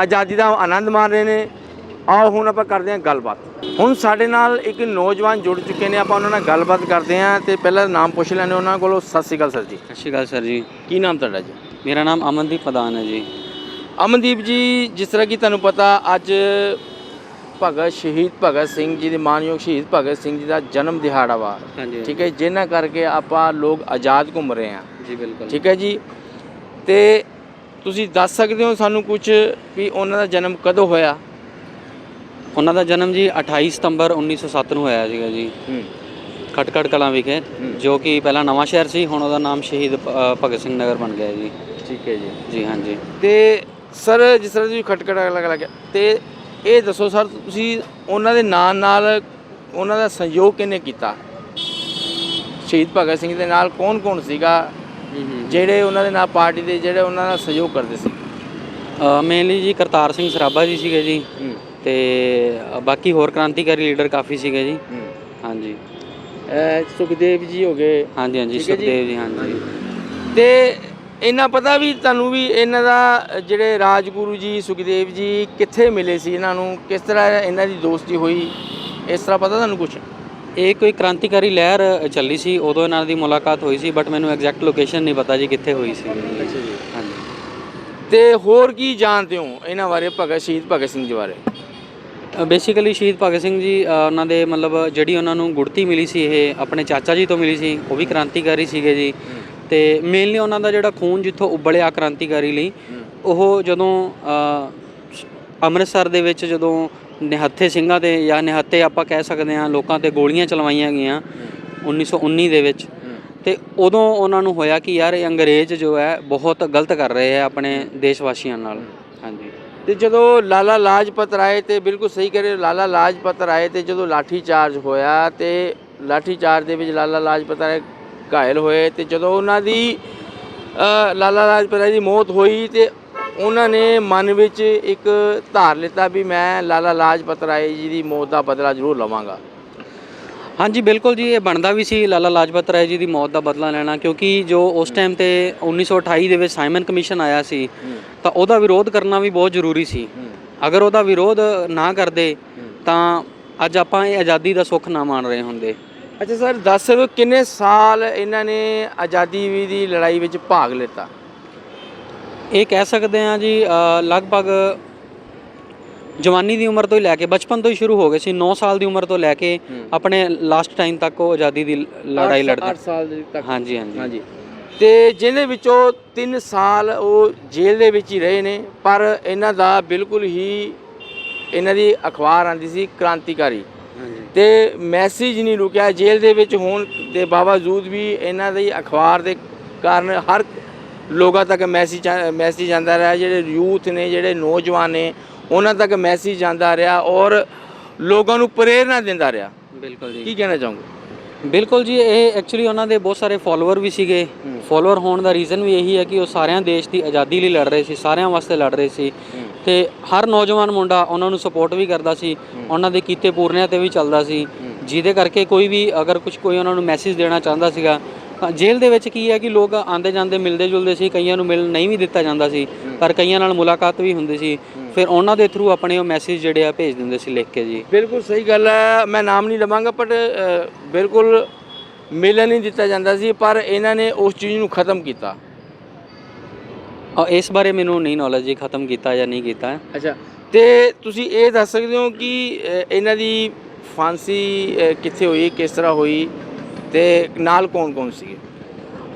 ਆਜ਼ਾਦੀ ਦਾ ਆਨੰਦ ਮਾਣ ਰਹੇ ਨੇ। ਆਓ ਹੁਣ ਆਪਾਂ ਕਰਦੇ ਹਾਂ ਗੱਲਬਾਤ। ਹੁਣ ਸਾਡੇ ਨਾਲ ਇੱਕ ਨੌਜਵਾਨ ਜੁੜ ਚੁੱਕੇ ਨੇ ਆਪਾਂ ਉਹਨਾਂ ਨਾਲ ਗੱਲਬਾਤ ਕਰਦੇ ਹਾਂ ਤੇ ਪਹਿਲਾਂ ਨਾਮ ਪੁੱਛ ਲੈਣੇ ਉਹਨਾਂ ਕੋਲੋਂ। ਸਤਿ ਸ਼੍ਰੀ ਅਕਾਲ ਸਰ ਜੀ। ਸਤਿ ਸ਼੍ਰੀ ਅਕਾਲ ਸਰ ਜੀ। ਕੀ ਨਾਮ ਤੁਹਾਡਾ ਜੀ? ਮੇਰਾ ਨਾਮ ਅਮਨਦੀਪ ਪ੍ਰਧਾਨ ਹੈ ਜੀ। ਅਮਨਦੀਪ ਜੀ ਜਿਸ ਤਰ੍ਹਾਂ ਕਿ ਤੁਹਾਨੂੰ ਪਤਾ ਅੱਜ ਭਗਤ ਸ਼ਹੀਦ ਭਗਤ ਸਿੰਘ ਜੀ ਦੇ ਮਾਨਯੋਗ ਸ਼ਹੀਦ ਭਗਤ ਸਿੰਘ ਜੀ ਦਾ ਜਨਮ ਦਿਹਾੜਾ ਵਾ। ਹਾਂਜੀ ਠੀਕ ਹੈ ਜਿਨ੍ਹਾਂ ਕਰਕੇ ਆਪਾਂ ਲੋਕ ਆਜ਼ਾਦ ਘੁੰਮ ਰਹੇ ਹਾਂ। ਜੀ ਬਿਲਕੁਲ। ਠੀਕ ਹੈ ਜੀ ਤੇ ਤੁਸੀਂ ਦੱਸ ਸਕਦੇ ਹੋ ਸਾਨੂੰ ਕੁਝ ਵੀ ਉਹਨਾਂ ਦਾ ਜਨਮ ਕਦੋਂ ਹੋਇਆ? ਉਹਨਾਂ ਦਾ ਜਨਮ ਜੀ 28 ਸਤੰਬਰ 1907 ਨੂੰ ਹੋਇਆ ਸੀਗਾ ਜੀ। ਹੂੰ। ਖਟਕੜ ਕਲਾਂ ਵਿਖੇ ਜੋ ਕਿ ਪਹਿਲਾਂ ਨਵਾਂ ਸ਼ਹਿਰ ਸੀ ਹੁਣ ਉਹਦਾ ਨਾਮ ਸ਼ਹੀਦ ਭਗਤ ਸਿੰਘ ਨਗਰ ਬਣ ਗਿਆ ਜੀ। ਠੀਕ ਹੈ ਜੀ। ਜੀ ਹਾਂਜੀ। ਤੇ ਸਰ ਜਿਸ ਤਰ੍ਹਾਂ ਤੁਸੀਂ ਖਟਕੜ ਲੱਗ ਲੱਗਿਆ ਤੇ ਇਹ ਦੱਸੋ ਸਰ ਤੁਸੀਂ ਉਹਨਾਂ ਦੇ ਨਾਂ ਨਾਲ ਉਹਨਾਂ ਦਾ ਸੰਯੋਗ ਕਿਹਨੇ ਕੀਤਾ? ਸ਼ਹੀਦ ਭਗਤ ਸਿੰਘ ਦੇ ਨਾਲ ਕੌਣ ਕੌਣ ਸੀਗਾ ਜਿਹੜੇ ਉਹਨਾਂ ਦੇ ਨਾਲ ਪਾਰਟੀ ਦੇ ਜਿਹੜੇ ਉਹਨਾਂ ਦਾ ਸਹਿਯੋਗ ਕਰਦੇ ਸੀ? ਮੇਨਲੀ ਜੀ ਕਰਤਾਰ ਸਿੰਘ ਸਰਾਭਾ ਜੀ ਸੀਗੇ ਜੀ। ਤੇ ਬਾਕੀ ਹੋਰ ਕ੍ਰਾਂਤੀਕਾਰੀ ਲੀਡਰ ਕਾਫੀ ਸੀਗੇ ਜੀ। ਹਾਂਜੀ। ਸੁਖਦੇਵ ਜੀ ਹੋ ਗਏ। ਹਾਂਜੀ ਹਾਂਜੀ। ਸੁਖਦੇਵ ਜੀ ਹਾਂਜੀ। ਤੇ ਇਹਨਾਂ ਪਤਾ ਵੀ ਤੁਹਾਨੂੰ ਵੀ ਇਹਨਾਂ ਦਾ ਜਿਹੜੇ ਰਾਜਗੁਰੂ ਜੀ ਸੁਖਦੇਵ ਜੀ ਕਿੱਥੇ ਮਿਲੇ ਸੀ ਇਹਨਾਂ ਨੂੰ? ਕਿਸ ਤਰ੍ਹਾਂ ਇਹਨਾਂ ਦੀ ਦੋਸਤੀ ਹੋਈ? ਇਸ ਤਰ੍ਹਾਂ ਪਤਾ ਤੁਹਾਨੂੰ ਕੁਝ ਇਹ ਕੋਈ ਕ੍ਰਾਂਤੀਕਾਰੀ ਲਹਿਰ ਚੱਲੀ ਸੀ ਉਦੋਂ ਇਹਨਾਂ ਦੀ ਮੁਲਾਕਾਤ ਹੋਈ ਸੀ ਬਟ ਮੈਨੂੰ ਐਗਜ਼ੈਕਟ ਲੋਕੇਸ਼ਨ ਨਹੀਂ ਪਤਾ ਜੀ ਕਿੱਥੇ ਹੋਈ ਸੀ। ਹਾਂਜੀ। ਤੇ ਹੋਰ ਕੀ ਜਾਣਦੇ ਹੋ ਇਹਨਾਂ ਬਾਰੇ ਭਗਤ ਸ਼ਹੀਦ ਭਗਤ ਸਿੰਘ ਜੀ ਬਾਰੇ? ਬੇਸਿਕਲੀ ਸ਼ਹੀਦ ਭਗਤ ਸਿੰਘ ਜੀ ਉਹਨਾਂ ਦੇ ਮਤਲਬ ਜਿਹੜੀ ਉਹਨਾਂ ਨੂੰ ਗੁੜਤੀ ਮਿਲੀ ਸੀ ਇਹ ਆਪਣੇ ਚਾਚਾ ਜੀ ਤੋਂ ਮਿਲੀ ਸੀ ਉਹ ਵੀ ਕ੍ਰਾਂਤੀਕਾਰੀ ਸੀਗੇ ਜੀ। ਤੇ ਮੇਨਲੀ ਉਹਨਾਂ ਦਾ ਜਿਹੜਾ ਖੂਨ ਜਿੱਥੋਂ ਉਬਲਿਆ ਕ੍ਰਾਂਤੀਕਾਰੀ ਲਈ ਉਹ ਜਦੋਂ ਅੰਮ੍ਰਿਤਸਰ ਦੇ ਵਿੱਚ ਜਦੋਂ ਨਿਹੱਥੇ ਸਿੰਘਾਂ ਤੇ ਜਾਂ ਨਿਹੱਥੇ ਆਪਾਂ ਕਹਿ ਸਕਦੇ ਹਾਂ ਲੋਕਾਂ ਤੇ ਗੋਲੀਆਂ ਚਲਵਾਈਆਂ ਗਈਆਂ 1919 ਦੇ ਵਿੱਚ ਤੇ ਉਦੋਂ ਉਹਨਾਂ ਨੂੰ ਹੋਇਆ ਕਿ ਯਾਰ ਇਹ ਅੰਗਰੇਜ਼ ਜੋ ਹੈ ਬਹੁਤ ਗਲਤ ਕਰ ਰਹੇ ਆ ਆਪਣੇ ਦੇਸ਼ ਵਾਸੀਆਂ ਨਾਲ ਹਾਂਜੀ। ਤੇ ਜਦੋਂ ਲਾਲਾ ਲਾਜਪਤ ਰਾਏ ਤੇ ਬਿਲਕੁਲ ਸਹੀ ਕਹ ਰਹੇ ਹੋ, ਲਾਲਾ ਲਾਜਪਤ ਰਾਏ ਤੇ ਜਦੋਂ ਲਾਠੀ ਚਾਰਜ ਹੋਇਆ ਤੇ ਲਾਠੀ ਚਾਰਜ ਦੇ ਵਿੱਚ ਲਾਲਾ ਲਾਜਪਤ ਰਾਏ ਘਾਇਲ ਹੋਏ ਤੇ ਜਦੋਂ ਉਹਨਾਂ ਦੀ ਲਾਲਾ ਲਾਜਪਤ ਰਾਏ ਦੀ ਮੌਤ ਹੋਈ ਤੇ ਉਹਨਾਂ ਨੇ ਮਨ ਵਿੱਚ ਇੱਕ ਧਾਰ ਲਿੱਤਾ ਵੀ ਮੈਂ ਲਾਲਾ ਲਾਜਪਤ ਰਾਏ ਜੀ ਦੀ ਮੌਤ ਦਾ ਬਦਲਾ ਜ਼ਰੂਰ ਲਵਾਂਗਾ। ਹਾਂਜੀ, ਬਿਲਕੁਲ ਜੀ, ਇਹ ਬਣਦਾ ਵੀ ਸੀ ਲਾਲਾ ਲਾਜਪਤ ਰਾਏ ਜੀ ਦੀ ਮੌਤ ਦਾ ਬਦਲਾ ਲੈਣਾ ਕਿਉਂਕਿ ਜੋ ਉਸ ਟਾਈਮ ਤੇ 1928 ਦੇ ਵਿੱਚ ਸਾਈਮਨ ਕਮਿਸ਼ਨ ਆਇਆ ਸੀ, ਤਾਂ ਉਹਦਾ ਵਿਰੋਧ ਕਰਨਾ ਵੀ ਬਹੁਤ ਜ਼ਰੂਰੀ ਸੀ। ਅਗਰ ਉਹਦਾ ਵਿਰੋਧ ਨਾ ਕਰਦੇ, ਤਾਂ ਅੱਜ ਆਪਾਂ ਇਹ ਆਜ਼ਾਦੀ ਦਾ ਸੁੱਖ ਨਾ ਮਾਣ ਰਹੇ ਹੁੰਦੇ। ਅੱਛਾ ਸਰ ਦੱਸ ਸਕਦੇ ਹੋ ਕਿੰਨੇ ਸਾਲ ਇਹਨਾਂ ਨੇ ਆਜ਼ਾਦੀ ਵੀ ਦੀ ਲੜਾਈ ਵਿੱਚ ਭਾਗ ਲਿੱਤਾ? ਇਹ ਕਹਿ ਸਕਦੇ ਹਾਂ ਜੀ ਅ, ਲਗਭਗ ਜਵਾਨੀ ਦੀ ਉਮਰ ਤੋਂ ਹੀ ਲੈ ਕੇ ਬਚਪਨ ਤੋਂ ਹੀ ਸ਼ੁਰੂ ਹੋ ਗਏ ਸੀ 9 ਸਾਲ ਦੀ ਉਮਰ ਤੋਂ ਲੈ ਕੇ ਆਪਣੇ ਲਾਸਟ ਟਾਈਮ ਤੱਕ ਉਹ ਆਜ਼ਾਦੀ ਦੀ ਲੜਾਈ ਲੜਦੇ। 8 ਸਾਲ ਦੇ ਤੱਕ। ਹਾਂਜੀ ਹਾਂਜੀ। ਹਾਂਜੀ। ਤੇ ਜਿਹਦੇ ਵਿੱਚੋਂ 3 ਸਾਲ ਉਹ ਜੇਲ੍ਹ ਦੇ ਵਿੱਚ ਹੀ ਰਹੇ ਨੇ ਪਰ ਇਹਨਾਂ ਦਾ ਬਿਲਕੁਲ ਹੀ ਇਹਨਾਂ ਦੀ ਅਖਬਾਰ ਆਂਦੀ ਸੀ ਕ੍ਰਾਂਤੀਕਾਰੀ। ਤੇ ਮੈਸੇਜ ਨਹੀਂ ਰੁਕਿਆ। ਜੇਲ੍ਹ ਦੇ ਵਿੱਚ ਹੋਣ ਦੇ ਬਾਵਜੂਦ ਵੀ ਇਹਨਾਂ ਦੀ ਅਖਬਾਰ ਦੇ ਕਾਰਨ ਹਰ ਲੋਕਾਂ ਤੱਕ ਮੈਸੇਜ ਮੈਸੇਜ ਜਾਂਦਾ ਰਿਹਾ। ਜਿਹੜੇ ਯੂਥ ਨੇ ਜਿਹੜੇ ਨੌਜਵਾਨ ਨੇ ਉਹਨਾਂ ਤੱਕ ਮੈਸੇਜ ਜਾਂਦਾ ਰਿਹਾ ਔਰ ਲੋਕਾਂ ਨੂੰ ਪ੍ਰੇਰਣਾ ਦਿੰਦਾ ਰਿਹਾ। ਬਿਲਕੁਲ ਜੀ। ਕੀ ਕਹਿਣਾ ਚਾਹੋਗੇ? ਬਿਲਕੁਲ ਜੀ ਇਹ ਐਕਚੁਅਲੀ ਉਹਨਾਂ ਦੇ ਬਹੁਤ ਸਾਰੇ ਫਾਲੋਅਰ ਵੀ ਸੀਗੇ। ਫਾਲੋਅਰ ਹੋਣ ਦਾ ਰੀਜ਼ਨ ਵੀ ਇਹੀ ਹੈ ਕਿ ਉਹ ਸਾਰਿਆਂ ਦੇਸ਼ ਦੀ ਆਜ਼ਾਦੀ ਲਈ ਲੜ ਰਹੇ ਸੀ ਸਾਰਿਆਂ ਵਾਸਤੇ ਲੜ ਰਹੇ ਸੀ। ਤੇ ਹਰ ਨੌਜਵਾਨ ਮੁੰਡਾ ਉਹਨਾਂ ਨੂੰ ਸਪੋਰਟ ਵੀ ਕਰਦਾ ਸੀ, ਉਹਨਾਂ ਦੇ ਕੀਤੇ ਪੂਰਨਿਆਂ ਤੇ ਵੀ ਚੱਲਦਾ ਸੀ। ਜਿਹਦੇ ਕਰਕੇ ਕੋਈ ਵੀ ਅਗਰ ਕੁਝ ਕੋਈ ਉਹਨਾਂ ਨੂੰ ਮੈਸੇਜ ਦੇਣਾ ਚਾਹੁੰਦਾ ਸੀਗਾ ਜੇਲ੍ਹ ਦੇ ਵਿੱਚ ਕੀ ਹੈ ਕਿ ਲੋਕ ਆਂਦੇ ਜਾਂਦੇ ਮਿਲਦੇ ਜੁਲਦੇ ਸੀ, ਕਈਆਂ ਨੂੰ ਮਿਲ ਨਹੀਂ ਵੀ ਦਿੱਤਾ ਜਾਂਦਾ ਸੀ, ਪਰ ਕਈਆਂ ਨਾਲ ਮੁਲਾਕਾਤ ਵੀ ਹੁੰਦੀ ਸੀ। ਫਿਰ ਉਹਨਾਂ ਦੇ ਥਰੂ ਆਪਣੇ ਉਹ ਮੈਸੇਜ ਜਿਹੜੇ ਆ ਭੇਜ ਦਿੰਦੇ ਸੀ ਲਿਖ ਕੇ ਜੀ। ਬਿਲਕੁਲ ਸਹੀ ਗੱਲ ਹੈ, ਮੈਂ ਨਾਮ ਨਹੀਂ ਲਵਾਂਗਾ ਬਟ ਬਿਲਕੁਲ ਮਿਲਣ ਨਹੀਂ ਦਿੱਤਾ ਜਾਂਦਾ ਸੀ, ਪਰ ਇਹਨਾਂ ਨੇ ਉਸ ਚੀਜ਼ ਨੂੰ ਖਤਮ ਕੀਤਾ। ਅ, ਇਸ ਬਾਰੇ ਮੈਨੂੰ ਨਹੀਂ ਨੌਲੇਜ ਜੀ ਖਤਮ ਕੀਤਾ ਜਾਂ ਨਹੀਂ ਕੀਤਾ। ਅੱਛਾ ਤੇ ਤੁਸੀਂ ਇਹ ਦੱਸ ਸਕਦੇ ਹੋ ਕਿ ਅ, ਇਹਨਾਂ ਦੀ ਫਾਂਸੀ ਅ, ਕਿੱਥੇ ਹੋਈ ਕਿਸ ਤਰ੍ਹਾਂ ਹੋਈ ਤੇ ਨਾਲ ਕੌਣ-ਕੌਣ ਸੀਗੇ?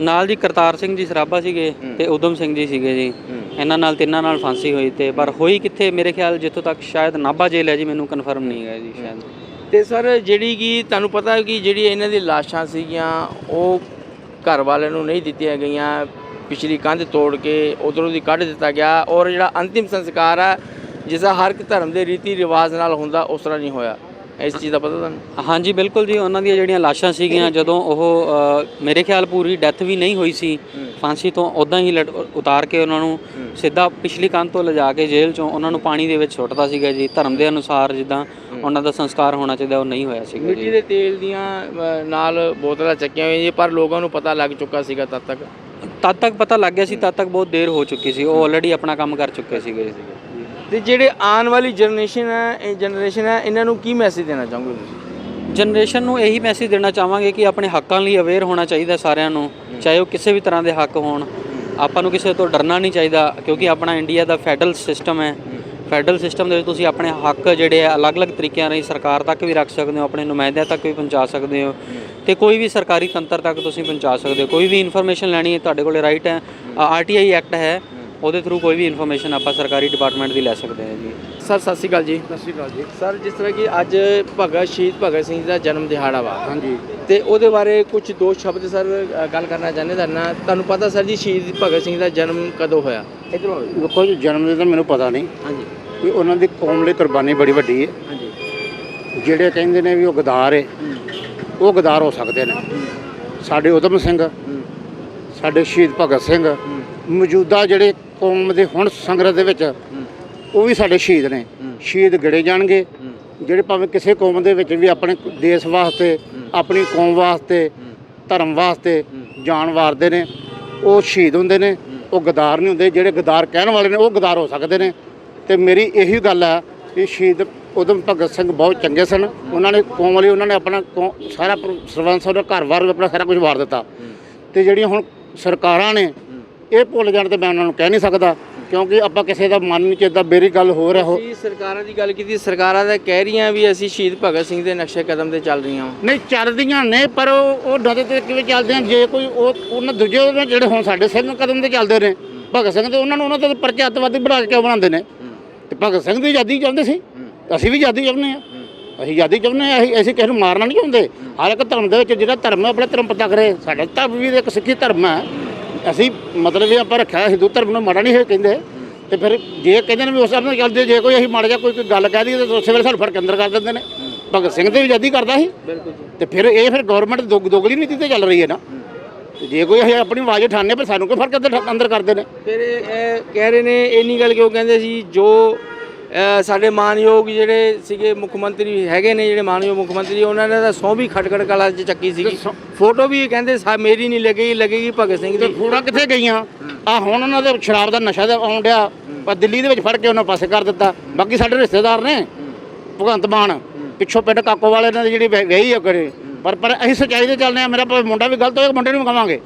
ਨਾਲ ਜੀ ਕਰਤਾਰ ਸਿੰਘ ਜੀ ਸਰਾਭਾ ਸੀਗੇ ਤੇ ਉਦਮ ਸਿੰਘ ਜੀ ਸੀਗੇ ਜੀ। ਇਹਨਾਂ ਨਾਲ ਤਿੰਨਾਂ ਨਾਲ ਫਾਂਸੀ ਹੋਈ ਤੇ ਪਰ ਹੋਈ ਕਿੱਥੇ ਮੇਰੇ ਖਿਆਲ ਜਿੱਥੋਂ ਤੱਕ ਸ਼ਾਇਦ ਨਾਭਾ ਜੇਲ੍ਹ ਹੈ ਜੀ ਮੈਨੂੰ ਕਨਫਰਮ ਨਹੀਂ ਹੈ ਜੀ ਸ਼ਾਇਦ। ਤੇ ਸਰ ਜਿਹੜੀ ਕਿ ਤੁਹਾਨੂੰ ਪਤਾ ਹੈ ਕਿ ਜਿਹੜੀ ਇਹਨਾਂ ਦੀ ਲਾਸ਼ਾਂ ਸੀਗੀਆਂ ਉਹ ਘਰ ਵਾਲਿਆਂ ਨੂੰ ਨਹੀਂ ਦਿੱਤੀਆਂ ਗਈਆਂ ਪਿਛਲੀ ਕੰਧ ਤੋੜ ਕੇ ਉਧਰੋਂ ਦੀ ਕੱਢ ਦਿੱਤਾ ਗਿਆ ਔਰ ਜਿਹੜਾ ਅੰਤਿਮ ਸੰਸਕਾਰ ਹੈ ਜਿਸ ਦਾ ਹਰ ਇੱਕ ਧਰਮ ਦੇ ਰੀਤੀ ਰਿਵਾਜ ਨਾਲ ਹੁੰਦਾ ਉਸ ਤਰ੍ਹਾਂ ਨਹੀਂ ਹੋਇਆ। ਇਸ ਚੀਜ਼ ਦਾ ਪਤਾ ਤੁਹਾਨੂੰ? ਹਾਂਜੀ ਬਿਲਕੁਲ ਜੀ ਉਹਨਾਂ ਦੀਆਂ ਜਿਹੜੀਆਂ ਲਾਸ਼ਾਂ ਸੀਗੀਆਂ ਜਦੋਂ ਉਹ ਮੇਰੇ ਖਿਆਲ ਪੂਰੀ ਡੈਥ ਵੀ ਨਹੀਂ ਹੋਈ ਸੀ ਫਾਂਸੀ ਤੋਂ ਉਦਾਂ ਹੀ ਉਤਾਰ ਕੇ ਉਹਨਾਂ ਨੂੰ ਸਿੱਧਾ ਪਿਛਲੀ ਕੰਧ ਤੋਂ ਲਿਜਾ ਕੇ ਜੇਲ੍ਹ ਚੋਂ ਉਹਨਾਂ ਨੂੰ ਪਾਣੀ ਦੇ ਵਿੱਚ ਸੁੱਟਦਾ ਸੀਗਾ ਜੀ। ਧਰਮ ਦੇ ਅਨੁਸਾਰ ਜਿੱਦਾਂ ਉਹਨਾਂ ਦਾ ਸੰਸਕਾਰ ਹੋਣਾ ਚਾਹੀਦਾ ਉਹ ਨਹੀਂ ਹੋਇਆ ਸੀਗਾ ਮਿੱਟੀ ਦੇ ਤੇਲ ਦੀਆਂ ਨਾਲ ਬੋਤਲਾਂ ਚੱਕੀਆਂ ਹੋਈਆਂ ਜੀ ਪਰ ਲੋਕਾਂ ਨੂੰ ਪਤਾ ਲੱਗ ਚੁੱਕਾ ਸੀਗਾ ਤਦ ਤੱਕ। ਤਦ ਤੱਕ ਪਤਾ ਲੱਗ ਗਿਆ ਸੀ ਤਦ ਤੱਕ ਬਹੁਤ ਦੇਰ ਹੋ ਚੁੱਕੀ ਸੀ। ਉਹ ਆਲਰੇਡੀ ਆਪਣਾ ਕੰਮ ਕਰ ਚੁੱਕੇ ਸੀਗੇ। ਤੇ ਜਿਹੜੇ ਆਉਣ ਵਾਲੀ ਜਨਰੇਸ਼ਨ ਹੈ ਇਹ ਜਨਰੇਸ਼ਨ ਹੈ ਇਹਨਾਂ ਨੂੰ ਕੀ ਮੈਸੇਜ ਦੇਣਾ ਚਾਹੋਗੇ ਤੁਸੀਂ? ਜਨਰੇਸ਼ਨ ਨੂੰ ਇਹੀ ਮੈਸੇਜ ਦੇਣਾ ਚਾਹਾਂਗੇ ਕਿ ਆਪਣੇ ਹੱਕਾਂ ਲਈ ਅਵੇਅਰ ਹੋਣਾ ਚਾਹੀਦਾ ਸਾਰਿਆਂ ਨੂੰ। ਚਾਹੇ ਉਹ ਕਿਸੇ ਵੀ ਤਰ੍ਹਾਂ ਦੇ ਹੱਕ ਹੋਣ। ਆਪਾਂ ਨੂੰ ਕਿਸੇ ਤੋਂ ਡਰਨਾ ਨਹੀਂ ਚਾਹੀਦਾ ਕਿਉਂਕਿ ਆਪਣਾ ਇੰਡੀਆ ਦਾ ਫੈਡਰਲ ਸਿਸਟਮ ਹੈ। ਫੈਡਰਲ ਸਿਸਟਮ ਦੇ ਵਿੱਚ ਤੁਸੀਂ ਆਪਣੇ ਹੱਕ ਜਿਹੜੇ ਆ, ਅਲੱਗ-ਅਲੱਗ ਤਰੀਕਿਆਂ ਰਾਹੀਂ ਸਰਕਾਰ ਤੱਕ ਵੀ ਰੱਖ ਸਕਦੇ ਹੋ, ਆਪਣੇ ਨੁਮਾਇੰਦਿਆਂ ਤੱਕ ਵੀ ਪਹੁੰਚਾ ਸਕਦੇ ਹੋ ਤੇ ਕੋਈ ਵੀ ਸਰਕਾਰੀ ਤੰਤਰ ਤੱਕ ਤੁਸੀਂ ਪਹੁੰਚਾ ਸਕਦੇ ਹੋ। ਕੋਈ ਵੀ ਇਨਫੋਰਮੇਸ਼ਨ ਲੈਣੀ ਹੈ, ਤੁਹਾਡੇ ਕੋਲ ਰਾਈਟ ਹੈ ਆਰਟੀਆਈ ਐਕਟ ਹੈ, ਉਹਦੇ ਥਰੂ ਕੋਈ ਵੀ ਇਨਫੋਰਮੇਸ਼ਨ ਆਪਾਂ ਸਰਕਾਰੀ ਡਿਪਾਰਟਮੈਂਟ ਦੀ ਲੈ ਸਕਦੇ ਹਾਂ ਜੀ। ਸਰ ਸਤਿ ਸ਼੍ਰੀ ਅਕਾਲ ਜੀ। ਸਤਿ ਸ਼੍ਰੀ ਅਕਾਲ ਜੀ। ਸਰ ਜਿਸ ਤਰ੍ਹਾਂ ਕਿ ਅੱਜ ਭਗਤ ਸ਼ਹੀਦ ਭਗਤ ਸਿੰਘ ਦਾ ਜਨਮ ਦਿਹਾੜਾ ਵਾ। ਹਾਂਜੀ। ਤੇ ਉਹਦੇ ਬਾਰੇ ਕੁਝ ਦੋ ਸ਼ਬਦ ਸਰ ਅ, ਗੱਲ ਕਰਨਾ ਚਾਹੁੰਦੇ ਤੁਹਾਡੇ ਨਾਲ। ਤੁਹਾਨੂੰ ਪਤਾ ਸਰ ਜੀ ਸ਼ਹੀਦ ਭਗਤ ਸਿੰਘ ਦਾ ਜਨਮ ਕਦੋਂ ਹੋਇਆ? ਇਧਰੋਂ ਦੇਖੋ ਜੀ ਜਨਮ ਦਿਨ ਤਾਂ ਮੈਨੂੰ ਪਤਾ ਨਹੀਂ। ਹਾਂਜੀ। ਵੀ ਉਹਨਾਂ ਦੀ ਕੌਮ ਲਈ ਕੁਰਬਾਨੀ ਬੜੀ ਵੱਡੀ ਹੈ ਹਾਂਜੀ। ਜਿਹੜੇ ਕਹਿੰਦੇ ਨੇ ਵੀ ਉਹ ਗਦਾਰ ਹੈ। ਉਹ ਗਦਾਰ ਹੋ ਸਕਦੇ ਨੇ। ਸਾਡੇ ਉਦਮ ਸਿੰਘ ਸਾਡੇ ਸ਼ਹੀਦ ਭਗਤ ਸਿੰਘ ਮੌਜੂਦਾ ਜਿਹੜੇ ਕੌਮ ਦੇ ਹੁਣ ਸੰਗਰਤ ਦੇ ਵਿੱਚ ਉਹ ਵੀ ਸਾਡੇ ਸ਼ਹੀਦ ਨੇ। ਸ਼ਹੀਦ ਗਿਣੇ ਜਾਣਗੇ। ਜਿਹੜੇ ਭਾਵੇਂ ਕਿਸੇ ਕੌਮ ਦੇ ਵਿੱਚ ਵੀ ਆਪਣੇ ਦੇਸ਼ ਵਾਸਤੇ ਆਪਣੀ ਕੌਮ ਵਾਸਤੇ ਧਰਮ ਵਾਸਤੇ ਜਾਨ ਵਾਰਦੇ ਨੇ। ਉਹ ਸ਼ਹੀਦ ਹੁੰਦੇ ਨੇ। ਉਹ ਗਦਾਰ ਨਹੀਂ ਹੁੰਦੇ। ਜਿਹੜੇ ਗਦਾਰ ਕਹਿਣ ਵਾਲੇ ਨੇ ਉਹ ਗਦਾਰ ਹੋ ਸਕਦੇ ਨੇ। ਤੇ ਮੇਰੀ ਇਹੀ ਗੱਲ ਆ ਕਿ ਸ਼ਹੀਦ ਉਦਮ ਭਗਤ ਸਿੰਘ ਬਹੁਤ ਚੰਗੇ ਸਨ। ਉਹਨਾਂ ਨੇ ਕੌਮ ਲਈ ਉਹਨਾਂ ਨੇ ਆਪਣਾ ਸਾਰਾ ਸਰਬੰਸ ਉਹਦਾ ਘਰ-ਬਾਰ ਆਪਣਾ ਸਾਰਾ ਕੁਝ ਵਾਰ ਦਿੱਤਾ। ਤੇ ਜਿਹੜੀਆਂ ਹੁਣ ਸਰਕਾਰਾਂ ਨੇ ਇਹ ਭੁੱਲ ਜਾਣ ਤੇ ਮੈਂ ਉਹਨਾਂ ਨੂੰ ਕਹਿ ਨਹੀਂ ਸਕਦਾ। ਕਿਉਂਕਿ ਆਪਾਂ ਕਿਸੇ ਦਾ ਮਨ ਨਹੀਂ ਚੇਤਾ ਮੇਰੀ ਗੱਲ ਹੋ ਰਿਹਾ ਹੋ ਅਸੀਂ ਸਰਕਾਰਾਂ ਦੀ ਗੱਲ ਕੀਤੀ ਸਰਕਾਰਾਂ ਤਾਂ ਕਹਿ ਰਹੀਆਂ ਵੀ ਅਸੀਂ ਸ਼ਹੀਦ ਭਗਤ ਸਿੰਘ ਦੇ ਨਕਸ਼ੇ ਕਦਮ ਤੇ ਚੱਲ ਰਹੀਆਂ ਵਾਂ। ਨਹੀਂ ਚੱਲਦੀਆਂ ਨੇ ਪਰ ਉਹ ਉਹ ਨਦੇ ਤੇ ਕਿਵੇਂ ਚੱਲਦੇ ਆ? ਜੇ ਕੋਈ ਉਹ ਉਹਨਾਂ ਦੂਜੇ ਉਹਨਾਂ ਜਿਹੜੇ ਹੁਣ ਸਾਡੇ ਸਿੰਘ ਕਦਮ ਤੇ ਚੱਲਦੇ ਨੇ ਭਗਤ ਸਿੰਘ ਤੇ ਉਹਨਾਂ ਨੂੰ ਉਹਨਾਂ ਤੇ ਪਰਚੇ ਅੱਤਵਾਦੀ ਬਣਾ ਕੇ ਕਿਉਂ ਬਣਾਉਂਦੇ ਨੇ? ਤੇ ਭਗਤ ਸਿੰਘ ਦੀ ਆਜ਼ਾਦੀ ਚਾਹੁੰਦੇ ਸੀ। ਅਸੀਂ ਵੀ ਆਜ਼ਾਦੀ ਚਾਹੁੰਦੇ ਆ ਅਸੀਂ ਆਜ਼ਾਦੀ ਚਾਹੁੰਦੇ ਆ ਅਸੀਂ ਅਸੀਂ ਕਿਸੇ ਨੂੰ ਮਾਰਨਾ ਨਹੀਂ ਚਾਹੁੰਦੇ ਹਰ ਇੱਕ ਧਰਮ ਦੇ ਵਿੱਚ ਜਿਹੜਾ ਧਰਮ ਹੈ ਆਪਣਾ ਧਰਮ ਪਤਾ ਕਰੇ। ਸਾਡਾ ਧਰਮ ਵੀ ਇੱਕ ਸਿੱਖੀ ਧਰਮ ਹੈ। ਅਸੀਂ ਮਤਲਬ ਇਹ ਆਪਾਂ ਰੱਖਿਆ ਹਿੰਦੂ ਧਰਮ ਨੂੰ ਮਾੜਾ ਨਹੀਂ ਹੈ ਕਹਿੰਦੇ। ਤੇ ਫਿਰ ਜੇ ਕਹਿੰਦੇ ਨੇ ਵੀ ਉਸ ਤਰ੍ਹਾਂ ਚੱਲਦੇ ਜੇ ਕੋਈ ਅਸੀਂ ਮਾੜਾ ਜਿਹਾ ਕੋਈ ਗੱਲ ਕਹਿ ਦਈਏ ਤਾਂ ਉਸੇ ਵੇਲੇ ਸਾਨੂੰ ਫੜ ਕੇ ਅੰਦਰ ਕਰ ਦਿੰਦੇ ਨੇ। ਭਗਤ ਸਿੰਘ ਤੇ ਵੀ ਆਜ਼ਾਦੀ ਕਰਦਾ ਸੀ। ਬਿਲਕੁਲ ਜੀ। ਤੇ ਫਿਰ ਇਹ ਫਿਰ ਗਵਰਨਮੈਂਟ ਦੋਗਲੀ ਨੀਤੀ ਤੇ ਚੱਲ ਰਹੀ ਹੈ ਨਾ। ਜੇ ਕੋਈ ਅਸੀਂ ਆਪਣੀ ਆਵਾਜ਼ ਉਠਾਣੇ ਪਰ ਸਾਨੂੰ ਕੋਈ ਫ਼ਰਕ ਅੰਦਰ ਅੰਦਰ ਕਰਦੇ ਨੇ। ਫਿਰ ਇਹ ਇਹ ਕਹਿ ਰਹੇ ਨੇ ਇੰਨੀ ਗੱਲ ਕਿਉਂ ਕਹਿੰਦੇ ਸੀ? ਜੋ ਸਾਡੇ ਮਾਨਯੋਗ ਜਿਹੜੇ ਸੀਗੇ ਮੁੱਖ ਮੰਤਰੀ ਹੈਗੇ ਨੇ ਜਿਹੜੇ ਮਾਨਯੋਗ ਮੁੱਖ ਮੰਤਰੀ ਉਹਨਾਂ ਨੇ ਤਾਂ ਸੌ ਵੀ ਖਟਖਟ ਕਲਾ 'ਚ ਚੱਕੀ ਸੀਗੀ। ਫੋਟੋ ਵੀ ਕਹਿੰਦੇ ਸਾ ਮੇਰੀ ਨਹੀਂ ਲੱਗੇਗੀ ਲੱਗੇਗੀ ਭਗਤ ਸਿੰਘ ਦੀ। ਫੋੜਾ ਕਿੱਥੇ ਗਈਆਂ? ਆ ਹੁਣ ਉਹਨਾਂ ਦੇ ਸ਼ਰਾਬ ਦਾ ਨਸ਼ਾ ਦਾ ਆਉਣ ਡਿਆ। ਪਰ ਦਿੱਲੀ ਦੇ ਵਿੱਚ ਫੜ ਕੇ ਉਹਨਾਂ ਪਾਸੇ ਕਰ ਦਿੱਤਾ। ਬਾਕੀ ਸਾਡੇ ਰਿਸ਼ਤੇਦਾਰ ਨੇ ਭਗਵੰਤ ਮਾਨ ਪਿੱਛੋਂ ਪਿੰਡ ਕਾਕੋ ਵਾਲੇ ਦੀ ਜਿਹੜੀ ਵਿਆਹੀ ਆ ਕਰੇ ਪਰ ਪਰ ਅਸੀਂ ਸੱਚਾਈ ਦੇ ਚੱਲਦੇ ਆ ਮੇਰਾ ਮੁੰਡਾ ਵੀ ਗਲਤ ਹੋਏਗਾ ਮੁੰਡੇ ਨੂੰ ਕਵਾਂਗੇ।